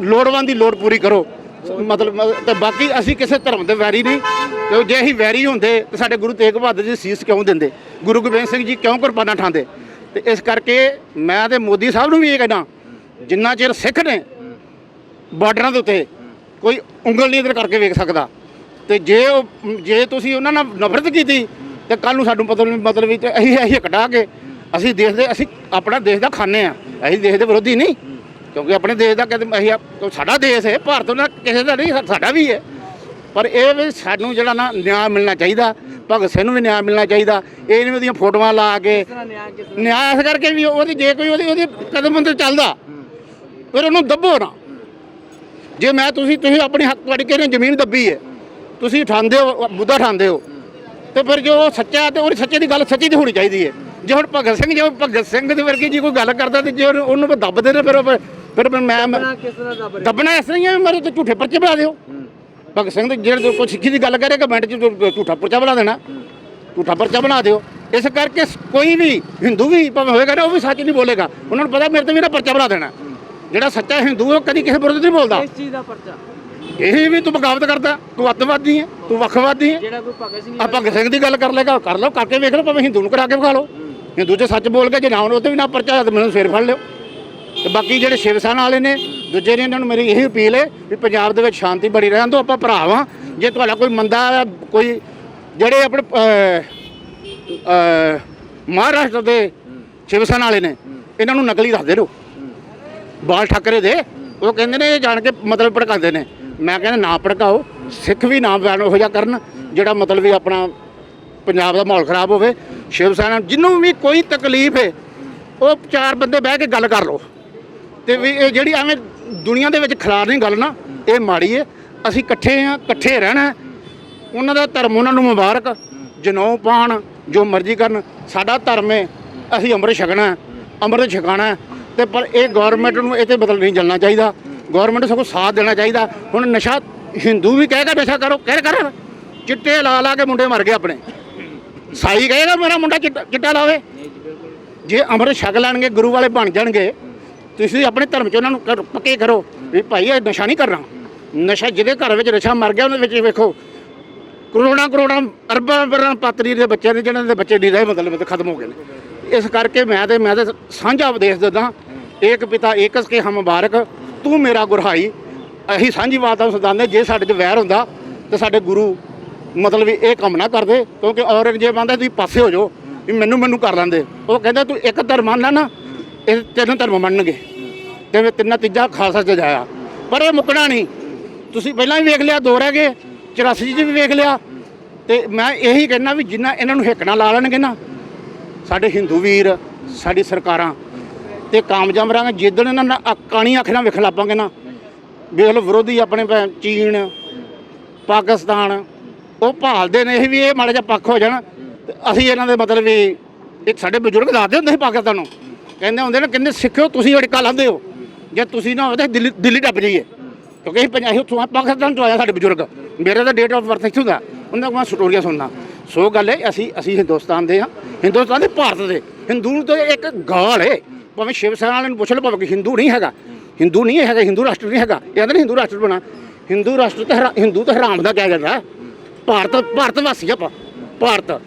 ਲੋੜਵੰਦ ਦੀ ਲੋੜ ਪੂਰੀ ਕਰੋ। ਮਤਲਬ, ਮਤਲਬ- ਤੇ ਬਾਕੀ ਅਸੀਂ ਕਿਸੇ ਧਰਮ ਦੇ ਵੈਰੀ ਨਹੀਂ, ਤੇ ਜੇ ਅਸੀਂ ਵੈਰੀ ਹੁੰਦੇ, ਤਾਂ ਸਾਡੇ ਗੁਰੂ ਤੇਗ ਬਹਾਦਰ ਜੀ ਸੀਸ ਕਿਉਂ ਦਿੰਦੇ? ਗੁਰੂ ਗੋਬਿੰਦ ਸਿੰਘ ਜੀ ਕਿਉਂ ਕੁਰਬਾਨਾ ਠਾਉਂਦੇ? ਤੇ ਇਸ ਕਰਕੇ ਮੈਂ ਤੇ ਮੋਦੀ ਸਾਹਿਬ ਨੂੰ ਵੀ ਇਹ ਕਹਿਣਾ ਜਿੰਨਾ ਚਿਰ ਸਿੱਖ ਨੇ ਬਾਰਡਰਾਂ ਦੇ ਉੱਤੇ ਕੋਈ ਉਂਗਲ ਨਹੀਂ ਇਧਰ ਕਰਕੇ ਵੇਖ ਸਕਦਾ। ਤੇ ਜੇ ਉਹ, ਜੇ ਤੁਸੀਂ ਉਹਨਾਂ ਨਾਲ ਨਫ਼ਰਤ ਕੀਤੀ, ਤੇ ਕੱਲ ਨੂੰ ਸਾਨੂੰ ਪਤਾ ਨਹੀਂ ਮਤਲਬ ਵੀ ਅਸੀਂ ਅਸੀਂ ਕਢਾ ਕੇ ਅਸੀਂ ਦੇਸ਼ ਦੇ, ਅਸੀਂ ਆਪਣਾ ਦੇਸ਼ ਦਾ ਖਾਨੇ ਆ। ਅਸੀਂ ਦੇਸ਼ ਦੇ ਵਿਰੋਧੀ ਨਹੀਂ, ਕਿਉਂਕਿ ਆਪਣੇ ਦੇਸ਼ ਦਾ ਕਹਿੰਦੇ ਅਸੀਂ ਆਪ- ਸਾਡਾ ਦੇਸ਼ ਹੈ, ਭਾਰਤ ਦਾ ਕਿਸੇ ਦਾ ਨਹੀਂ, ਸਾਡਾ ਵੀ ਹੈ। ਪਰ ਇਹ ਵੀ ਸਾਨੂੰ ਜਿਹੜਾ ਨਾ ਨਿਆਂ ਮਿਲਣਾ ਚਾਹੀਦਾ। ਭਗਤ ਸਿੰਘ ਨੂੰ ਵੀ ਨਿਆਂ ਮਿਲਣਾ ਚਾਹੀਦਾ। ਇਹ ਨਹੀਂ ਉਹਦੀਆਂ ਫੋਟੋਆਂ ਲਾ ਕੇ ਨਿਆਂ ਇਸ ਕਰਕੇ ਵੀ ਉਹਦੀ ਜੇ ਕੋਈ ਉਹਦੀ ਉਹਦੇ ਕਦਮ ਅੰਦਰ ਚੱਲਦਾ ਫਿਰ ਉਹਨੂੰ ਦੱਬੋ ਨਾ। ਜੇ ਮੈਂ ਤੁਸੀਂ ਤੁਸੀਂ ਆਪਣੀ ਹੱਕ ਤੁਹਾਡੀ ਕਿਸੇ ਨੇ ਜ਼ਮੀਨ ਦੱਬੀ ਹੈ ਤੁਸੀਂ ਉਠਾਉਂਦੇ ਹੋ ਮੁੱਦਾ ਉਠਾਉਂਦੇ ਹੋ ਤੇ ਫਿਰ ਜੋ ਸੱਚਾ ਤੇ ਉਹਦੀ ਸੱਚੇ ਦੀ ਗੱਲ ਸੱਚੀ ਦੀ ਹੋਣੀ ਚਾਹੀਦੀ ਹੈ ਜੇ ਹੁਣ ਭਗਤ ਸਿੰਘ ਜੇ ਭਗਤ ਸਿੰਘ ਦੇ ਵਰਗੀ ਜੀ ਕੋਈ ਗੱਲ ਕਰਦਾ ਤੇ ਜੇ ਉਹਨੂੰ- ਦੱਬਦੇ ਨੇ ਫਿਰ ਉਹ- ਫਿਰ ਮੈਂ ਦੱਬਣਾ ਇਸ ਤਰ੍ਹਾਂ ਹੀ ਮੇਰੇ ਤੇ ਝੂਠੇ ਪਰਚੇ ਬਣਾ ਦਿਓ। ਭਗਤ ਸਿੰਘ ਦੇ ਜਿਹੜੇ ਕੋਈ ਸਿੱਖੀ ਦੀ ਗੱਲ ਕਰੇਗਾ ਮਿੰਟ ਚ ਝੂਠਾ ਪਰਚਾ ਬਣਾ ਦੇਣਾ। ਝੂਠਾ ਪਰਚਾ ਬਣਾ ਦਿਓ। ਇਸ ਕਰਕੇ ਕੋਈ ਵੀ ਹਿੰਦੂ ਵੀ ਭਾਵੇਂ ਹੋਏਗਾ ਨਾ ਉਹ ਵੀ ਸੱਚ ਨਹੀਂ ਬੋਲੇਗਾ। ਉਹਨਾਂ ਨੂੰ ਪਤਾ ਮੇਰੇ ਤੇ ਮੇਰਾ ਪਰਚਾ ਬਣਾ ਦੇਣਾ। ਜਿਹੜਾ ਸੱਚਾ ਹਿੰਦੂ ਉਹ ਕਦੀ ਕਿਸੇ ਵਿਰੁੱਧ ਨਹੀਂ ਬੋਲਦਾ। ਇਸ ਚੀਜ਼ ਦਾ ਪਰਚਾ। ਇਹ ਵੀ ਤੂੰ ਬਗਾਵਤ ਕਰਦਾ। ਤੂੰ ਅੱਤਵਾਦੀ ਹੈ ਤੂੰ ਵੱਖਵਾਦੀ ਹੈ। ਜਿਹੜਾ ਕੋਈ ਭਗਤ ਸਿੰਘ ਆ ਭਗਤ ਸਿੰਘ ਦੀ ਗੱਲ ਕਰ ਲੇਗਾ ਕਰ ਲਓ ਕਰਕੇ ਵੇਖ ਲਓ ਭਾਵੇਂ ਹਿੰਦੂ ਨੂੰ ਕਰਾ ਕੇ ਵਿਖਾ ਲਓ। ਹਿੰਦੂ ਚ ਸੱਚ ਬੋਲ ਕੇ ਜੇ ਨਾ ਉਹਨੂੰ ਤੇ ਵੀ ਨਾ ਪਰਚਾ ਮੈਨੂੰ ਸਿਰ ਫੜ ਲਿਓ। ਤੇ ਬਾਕੀ ਜਿਹੜੇ ਸ਼ਿਵ ਸੈਨਾ ਵਾਲੇ ਨੇ, ਦੂਜੇ ਨੇ ਇਹਨਾਂ ਨੂੰ ਮੇਰੀ ਇਹੀ ਅਪੀਲ ਹੈ ਵੀ ਪੰਜਾਬ ਦੇ ਵਿੱਚ ਸ਼ਾਂਤੀ ਬਣੀ ਰਹਿਣ ਤੋਂ ਆਪਾਂ ਭਰਾ ਵਾਂ। ਜੇ ਤੁਹਾਡਾ ਕੋਈ ਮੰਦਾ ਕੋਈ ਜਿਹੜੇ ਆਪਣੇ ਮਹਾਰਾਸ਼ਟਰ ਦੇ ਸ਼ਿਵ ਸੈਨਾ ਵਾਲੇ ਨੇ, ਇਹਨਾਂ ਨੂੰ ਨਕਲੀ ਦੱਸਦੇ ਰਹੋ ਬਾਲ ਠਾਕਰੇ ਦੇ, ਉਹ ਕਹਿੰਦੇ ਨੇ ਇਹ ਜਾਣ ਕੇ ਮਤਲਬ ਭੜਕਾਉਂਦੇ ਨੇ। ਮੈਂ ਕਹਿੰਦਾ ਨਾ ਭੜਕਾਓ, ਸਿੱਖ ਵੀ ਨਾ ਬਿਆਨ ਉਹੋ ਜਿਹਾ ਕਰਨ, ਜਿਹੜਾ ਮਤਲਬ ਵੀ ਆਪਣਾ ਪੰਜਾਬ ਦਾ ਮਾਹੌਲ ਖਰਾਬ ਹੋਵੇ। ਸ਼ਿਵ ਸੈਨਾ ਜਿਹਨੂੰ ਵੀ ਕੋਈ ਤਕਲੀਫ ਹੈ, ਉਹ ਚਾਰ ਬੰਦੇ ਬਹਿ ਕੇ ਗੱਲ ਕਰ ਲਓ। ਤੇ ਵੀ ਇਹ ਜਿਹੜੀ ਐਵੇਂ ਦੁਨੀਆ ਦੇ ਵਿੱਚ ਖਿਲਾਰ ਨਹੀਂ ਗੱਲ ਨਾ, ਇਹ ਮਾੜੀ ਹੈ ਅਸੀਂ ਇਕੱਠੇ ਆ, ਇਕੱਠੇ ਰਹਿਣਾ ਉਹਨਾਂ ਦਾ ਧਰਮ ਉਹਨਾਂ ਨੂੰ ਮੁਬਾਰਕ ਜਨੋ ਪਾਣ, ਜੋ ਮਰਜ਼ੀ ਕਰਨ, ਸਾਡਾ ਧਰਮ ਹੈ ਅਸੀਂ ਅੰਮ੍ਰਿਤ ਛਕਣਾ ਅੰਮ੍ਰਿਤ ਛਕਾਣਾ ਹੈ। ਤੇ ਪਰ ਇਹ ਗਵਰਨਮੈਂਟ ਨੂੰ ਇਹ ਤੇ ਬਦਲ ਨਹੀਂ ਚੱਲਣਾ ਚਾਹੀਦਾ। ਗਵਰਨਮੈਂਟ ਸਗੋਂ ਸਾਥ ਦੇਣਾ ਚਾਹੀਦਾ। ਹੁਣ ਨਸ਼ਾ ਹਿੰਦੂ ਵੀ ਕਹੇਗਾ ਨਸ਼ਾ ਕਰੋ, ਕਹਿ ਕਰ। ਚਿੱਟੇ ਲਾ ਲਾ ਕੇ ਮੁੰਡੇ ਮਰ ਗਏ ਆਪਣੇ। ਸਾਈ ਕਹੇਗਾ ਮੇਰਾ ਮੁੰਡਾ ਚਿੱਟਾ ਚਿੱਟਾ ਲਾਵੇ। ਜੇ ਅੰਮ੍ਰਿਤ ਛਕ ਲੈਣਗੇ, ਗੁਰੂ ਵਾਲੇ ਬਣ ਜਾਣਗੇ ਤੁਸੀਂ ਆਪਣੇ ਧਰਮ 'ਚ ਉਹਨਾਂ ਨੂੰ ਕਰ- ਪੱਕੇ ਕਰੋ ਵੀ ਭਾਈ, ਇਹ ਨਸ਼ਾ ਨਹੀਂ ਕਰਨਾ। ਨਸ਼ਾ ਜਿਹਦੇ ਘਰ ਵਿੱਚ ਨਸ਼ਾ ਮਰ ਗਿਆ, ਉਹਦੇ ਵਿੱਚ ਵੇਖੋ। ਕਰੋੜਾਂ ਕਰੋੜਾਂ, ਅਰਬਾਂ ਅਰਬਾਂ ਪਾਤਰੀ ਦੇ ਬੱਚਿਆਂ ਨੇ ਜਿਹਨਾਂ ਦੇ ਬੱਚੇ ਨਹੀਂ ਰਹੇ, ਮਤਲਬ ਤੇ ਖਤਮ ਹੋ ਗਏ ਨੇ। ਇਸ ਕਰਕੇ ਮੈਂ ਤੇ ਮੈਂ ਤੇ ਸਾਂਝਾ ਉਪਦੇਸ਼ ਦਿੰਦਾ, ਏਕ ਪਿਤਾ ਏਕਸ ਕੇ ਹਮ ਮੁਬਾਰਕ, ਤੂੰ ਮੇਰਾ ਗੁਰਹਾਈ। ਅਸੀਂ ਸਾਂਝੀ ਬਾਤ ਦਾ ਸਦਾਨੇ, ਜੇ ਸਾਡੇ 'ਚ ਵੈਰ ਹੁੰਦਾ, ਤੇ ਸਾਡੇ ਗੁਰੂ ਮਤਲਬ ਵੀ ਇਹ ਕੰਮ ਨਾ ਕਰਦੇ, ਕਿਉਂਕਿ ਔਰੰਗਜ਼ੇਬ ਆਂਦਾ ਤੁਸੀਂ ਪਾਸੇ ਹੋ ਜਾਓ, ਵੀ ਮੈਨੂੰ ਮੈਨੂੰ ਕਰ ਲੈਂਦੇ। ਉਹ ਕਹਿੰਦਾ, ਤੂੰ ਇੱਕ ਧਰਮ ਮੰਨਣਾ ਨਾ ਇਹ ਤਿੰਨ ਧਰਮ ਮੰਨਣਗੇ। ਤੇ ਵੀ ਤਿੰਨਾਂ ਤੀਜਾ ਖਾਲਸਾ ਚ ਜਾਇਆ। ਪਰ ਇਹ ਮੁੱਕਣਾ ਨਹੀਂ। ਤੁਸੀਂ ਪਹਿਲਾਂ ਵੀ ਵੇਖ ਲਿਆ, ਦੋ ਰਹਿ ਗਏ। 84 ਚ ਵੀ ਵੇਖ ਲਿਆ। ਤੇ ਮੈਂ ਇਹੀ ਕਹਿਣਾ ਵੀ ਜਿੰਨਾ ਇਹਨਾਂ ਨੂੰ ਹਿੱਕਣਾ ਲਾ ਲੈਣਗੇ ਨਾ, ਸਾਡੇ ਹਿੰਦੂ ਵੀਰ, ਸਾਡੀ ਸਰਕਾਰਾਂ ਤੇ ਕਾਮਯਾਬ ਰਹਾਂਗੇ। ਜਿੱਦਣ ਇਹਨਾਂ ਨਾਲ ਕਾਣੀ ਅੱਖ ਨਾਲ ਵੇਖਣ ਲੱਪਾਂਗੇ ਨਾ, ਵੇਖ ਲਓ ਵਿਰੋਧੀ ਆਪਣੇ ਭੈ- ਚੀਨ, ਪਾਕਿਸਤਾਨ, ਉਹ ਭਾਲਦੇ ਨੇ ਇਹ ਵੀ, ਇਹ ਮਾੜਾ ਜਿਹਾ ਪੱਖ ਹੋ ਜਾਣ। ਤੇ ਅਸੀਂ ਇਹਨਾਂ ਦੇ ਮਤਲਬ ਵੀ, ਇਹ ਸਾਡੇ ਬਜ਼ੁਰਗ ਦੱਸਦੇ ਹੁੰਦੇ ਸੀ ਪਾਕਿਸਤਾਨ ਨੂੰ। ਕਹਿੰਦੇ ਹੁੰਦੇ ਨੇ ਕਹਿੰਦੇ ਸਿੱਖਿਓ ਤੁਸੀਂ ਅੜਕਾ ਲਾਉਂਦੇ ਹੋ। ਜੇ ਤੁਸੀਂ ਨਾ ਹੋਵੇ ਤਾਂ ਦਿੱਲੀ ਦਿੱਲੀ ਟੱਪ ਜਾਈਏ। ਕਿਉਂਕਿ ਅਸੀਂ ਪੰਜਾਬੀ ਉੱਥੋਂ ਆ, ਪਾਕਿਸਤਾਨ ਤੋਂ ਆਇਆ ਸਾਡੇ ਬਜ਼ੁਰਗ। ਮੇਰੇ ਤਾਂ ਡੇਟ ਆਫ ਬਰਥ ਇੱਥੋਂ ਦਾ ਉਹਨਾਂ ਕੋਲ ਸਟੋਰੀਆਂ ਸੁਣਨਾ। ਸੋ ਗੱਲ ਹੈ ਅਸੀਂ ਅਸੀਂ ਹਿੰਦੁਸਤਾਨ ਦੇ ਹਾਂ। ਹਿੰਦੁਸਤਾਨ ਦੇ ਭਾਰਤ ਦੇ। ਹਿੰਦੂ ਨੂੰ ਤਾਂ ਇੱਕ ਗਾਲ ਹੈ ਭਾਵੇਂ ਸ਼ਿਵ ਸੈਨਾ ਵਾਲਿਆਂ ਨੂੰ ਪੁੱਛ ਲਓ ਭਾਵੇਂ ਕਿ ਹਿੰਦੂ ਨਹੀਂ ਹੈਗਾ। ਹਿੰਦੂ ਨਹੀਂ ਹੈਗਾ ਹਿੰਦੂ ਰਾਸ਼ਟਰ ਨਹੀਂ ਹੈਗਾ। ਇਹ ਕਹਿੰਦੇ ਹਿੰਦੂ ਰਾਸ਼ਟਰ ਬਣਾ। ਹਿੰਦੂ ਰਾਸ਼ਟਰ ਤਾਂ ਹਰਾ- ਹਿੰਦੂ ਤਾਂ ਹਰਾਮ ਦਾ ਕਿਹਾ ਜਾਂਦਾ ਭਾਰਤ ਭਾਰਤ ਵਾਸੀ ਆਪਾਂ। ਭਾਰਤ।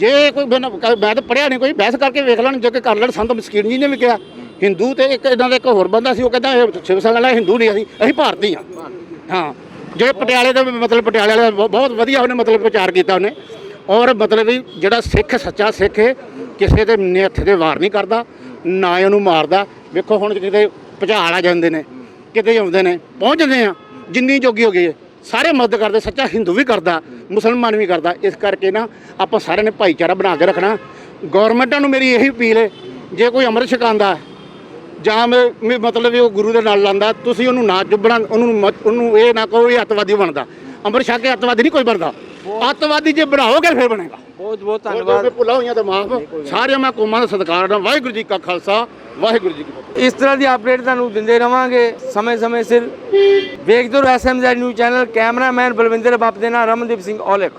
ਜੇ ਕੋਈ ਬਿਨ- ਕ- ਮੈਂ ਤਾਂ ਪੜਿਆ ਨਹੀਂ ਕੋਈ, ਬਹਿਸ ਕਰਕੇ ਵੇਖ ਲੈਣ, ਜੋ ਕਿ ਕਰ ਲੈਣ, ਸੰਤ ਮਸਕੀਨ ਜੀ ਨੇ ਵੀ ਕਿਹਾ। ਹਿੰਦੂ ਤੇ ਇੱਕ ਇਹਨਾਂ ਦਾ ਇੱਕ ਹੋਰ ਬੰਦਾ ਸੀ, ਉਹ ਕਹਿੰਦਾ ਇਹ ਸ਼ਿਵ ਸੈਨਾ ਵਾਲਾ ਹਿੰਦੂ ਨਹੀਂ ਅਸੀਂ ਅਸੀਂ ਭਾਰਤੀ ਹਾਂ। ਹਾਂ ਜਿਹੜੇ ਪਟਿਆਲੇ ਦਾ ਮਤਲਬ ਪਟਿਆਲੇ ਵਾਲਾ ਬਹੁ- ਬਹੁਤ ਵਧੀਆ ਉਹਨੇ ਮਤਲਬ ਪ੍ਰਚਾਰ ਕੀਤਾ ਉਹਨੇ। ਔਰ ਮਤਲਬ ਵੀ ਜਿਹੜਾ ਸਿੱਖ ਸੱਚਾ ਸਿੱਖ ਹੈ, ਕਿਸੇ ਦੇ ਨਿਹੱਥੇ ਤੇ ਵਾਰ ਨਹੀਂ ਕਰਦਾ, ਨਾ ਹੀ ਉਹਨੂੰ ਮਾਰਦਾ। ਵੇਖੋ ਹੁਣ ਕਿਤੇ ਭੁਚਾਲ ਆ ਜਾਂਦੇ ਨੇ, ਕਿਤੇ ਆਉਂਦੇ ਨੇ ਪਹੁੰਚਦੇ ਜਾਂਦੇ ਆ, ਜਿੰਨੀ ਜੋਗੀ ਹੋ ਗਈ ਹੈ। ਸਾਰੇ ਮਦਦ ਕਰਦੇ ਸੱਚਾ ਹਿੰਦੂ ਵੀ ਕਰਦਾ ਮੁਸਲਮਾਨ ਵੀ ਕਰਦਾ। ਇਸ ਕਰਕੇ ਨਾ ਆਪਾਂ ਸਾਰਿਆਂ ਨੇ ਭਾਈਚਾਰਾ ਬਣਾ ਕੇ ਰੱਖਣਾ। ਗਵਰਨਮੈਂਟਾਂ ਨੂੰ ਮੇਰੀ ਇਹੀ ਅਪੀਲ ਹੈ ਜੇ ਕੋਈ ਅੰਮ੍ਰਿਤ ਛਕਾਉਂਦਾ ਜਾਂ ਮੈਂ- ਮਤਲਬ ਉਹ ਗੁਰੂ ਦੇ ਨਾਲ ਲਾਂਦਾ ਤੁਸੀਂ ਉਹਨੂੰ ਨਾ ਚੁੱਭਣਾ ਉਹਨੂੰ ਉਹਨੂੰ ਇਹ ਨਾ ਕਹੋ ਇਹ ਅੱਤਵਾਦੀ ਬਣਦਾ। ਅੰਮ੍ਰਿਤ ਛਕ ਕੇ ਅੱਤਵਾਦੀ ਨਹੀਂ ਕੋਈ ਬਣਦਾ। ਅੱਤਵਾਦੀ ਜੇ ਬਣਾਓਗੇ ਫਿਰ ਬਣੇਗਾ। ਬਹੁਤ ਬਹੁਤ ਧੰਨਵਾਦ। ਧੰਨਵਾਦ ਭੁੱਲਾਂ ਹੋਈਆਂ ਤਾਂ ਮਾਫ। ਸਾਰਿਆਂ ਮੈਂ ਕੌਮਾਂ ਦਾ ਸਤਿਕਾਰ ਕਰਦਾ ਵਾਹਿਗੁਰੂ ਜੀ ਕਾ ਖਾਲਸਾ ਵਾਹਿਗੁਰੂ ਜੀ ਕੀ ਫਤਿਹ। ਇਸ ਤਰ੍ਹਾਂ ਦੀ ਅਪਡੇਟ ਤੁਹਾਨੂੰ ਦਿੰਦੇ ਰਵਾਂਗੇ ਸਮੇਂ-ਸਮੇਂ ਸਿਰ। ਵੇਖਦੇ ਰਹੋ SMZ news channel cameraman Balwinder ਬੱਪ ਦੇ ਨਾਲ ਰਮਨਦੀਪ ਸਿੰਘ ਔਲਖ।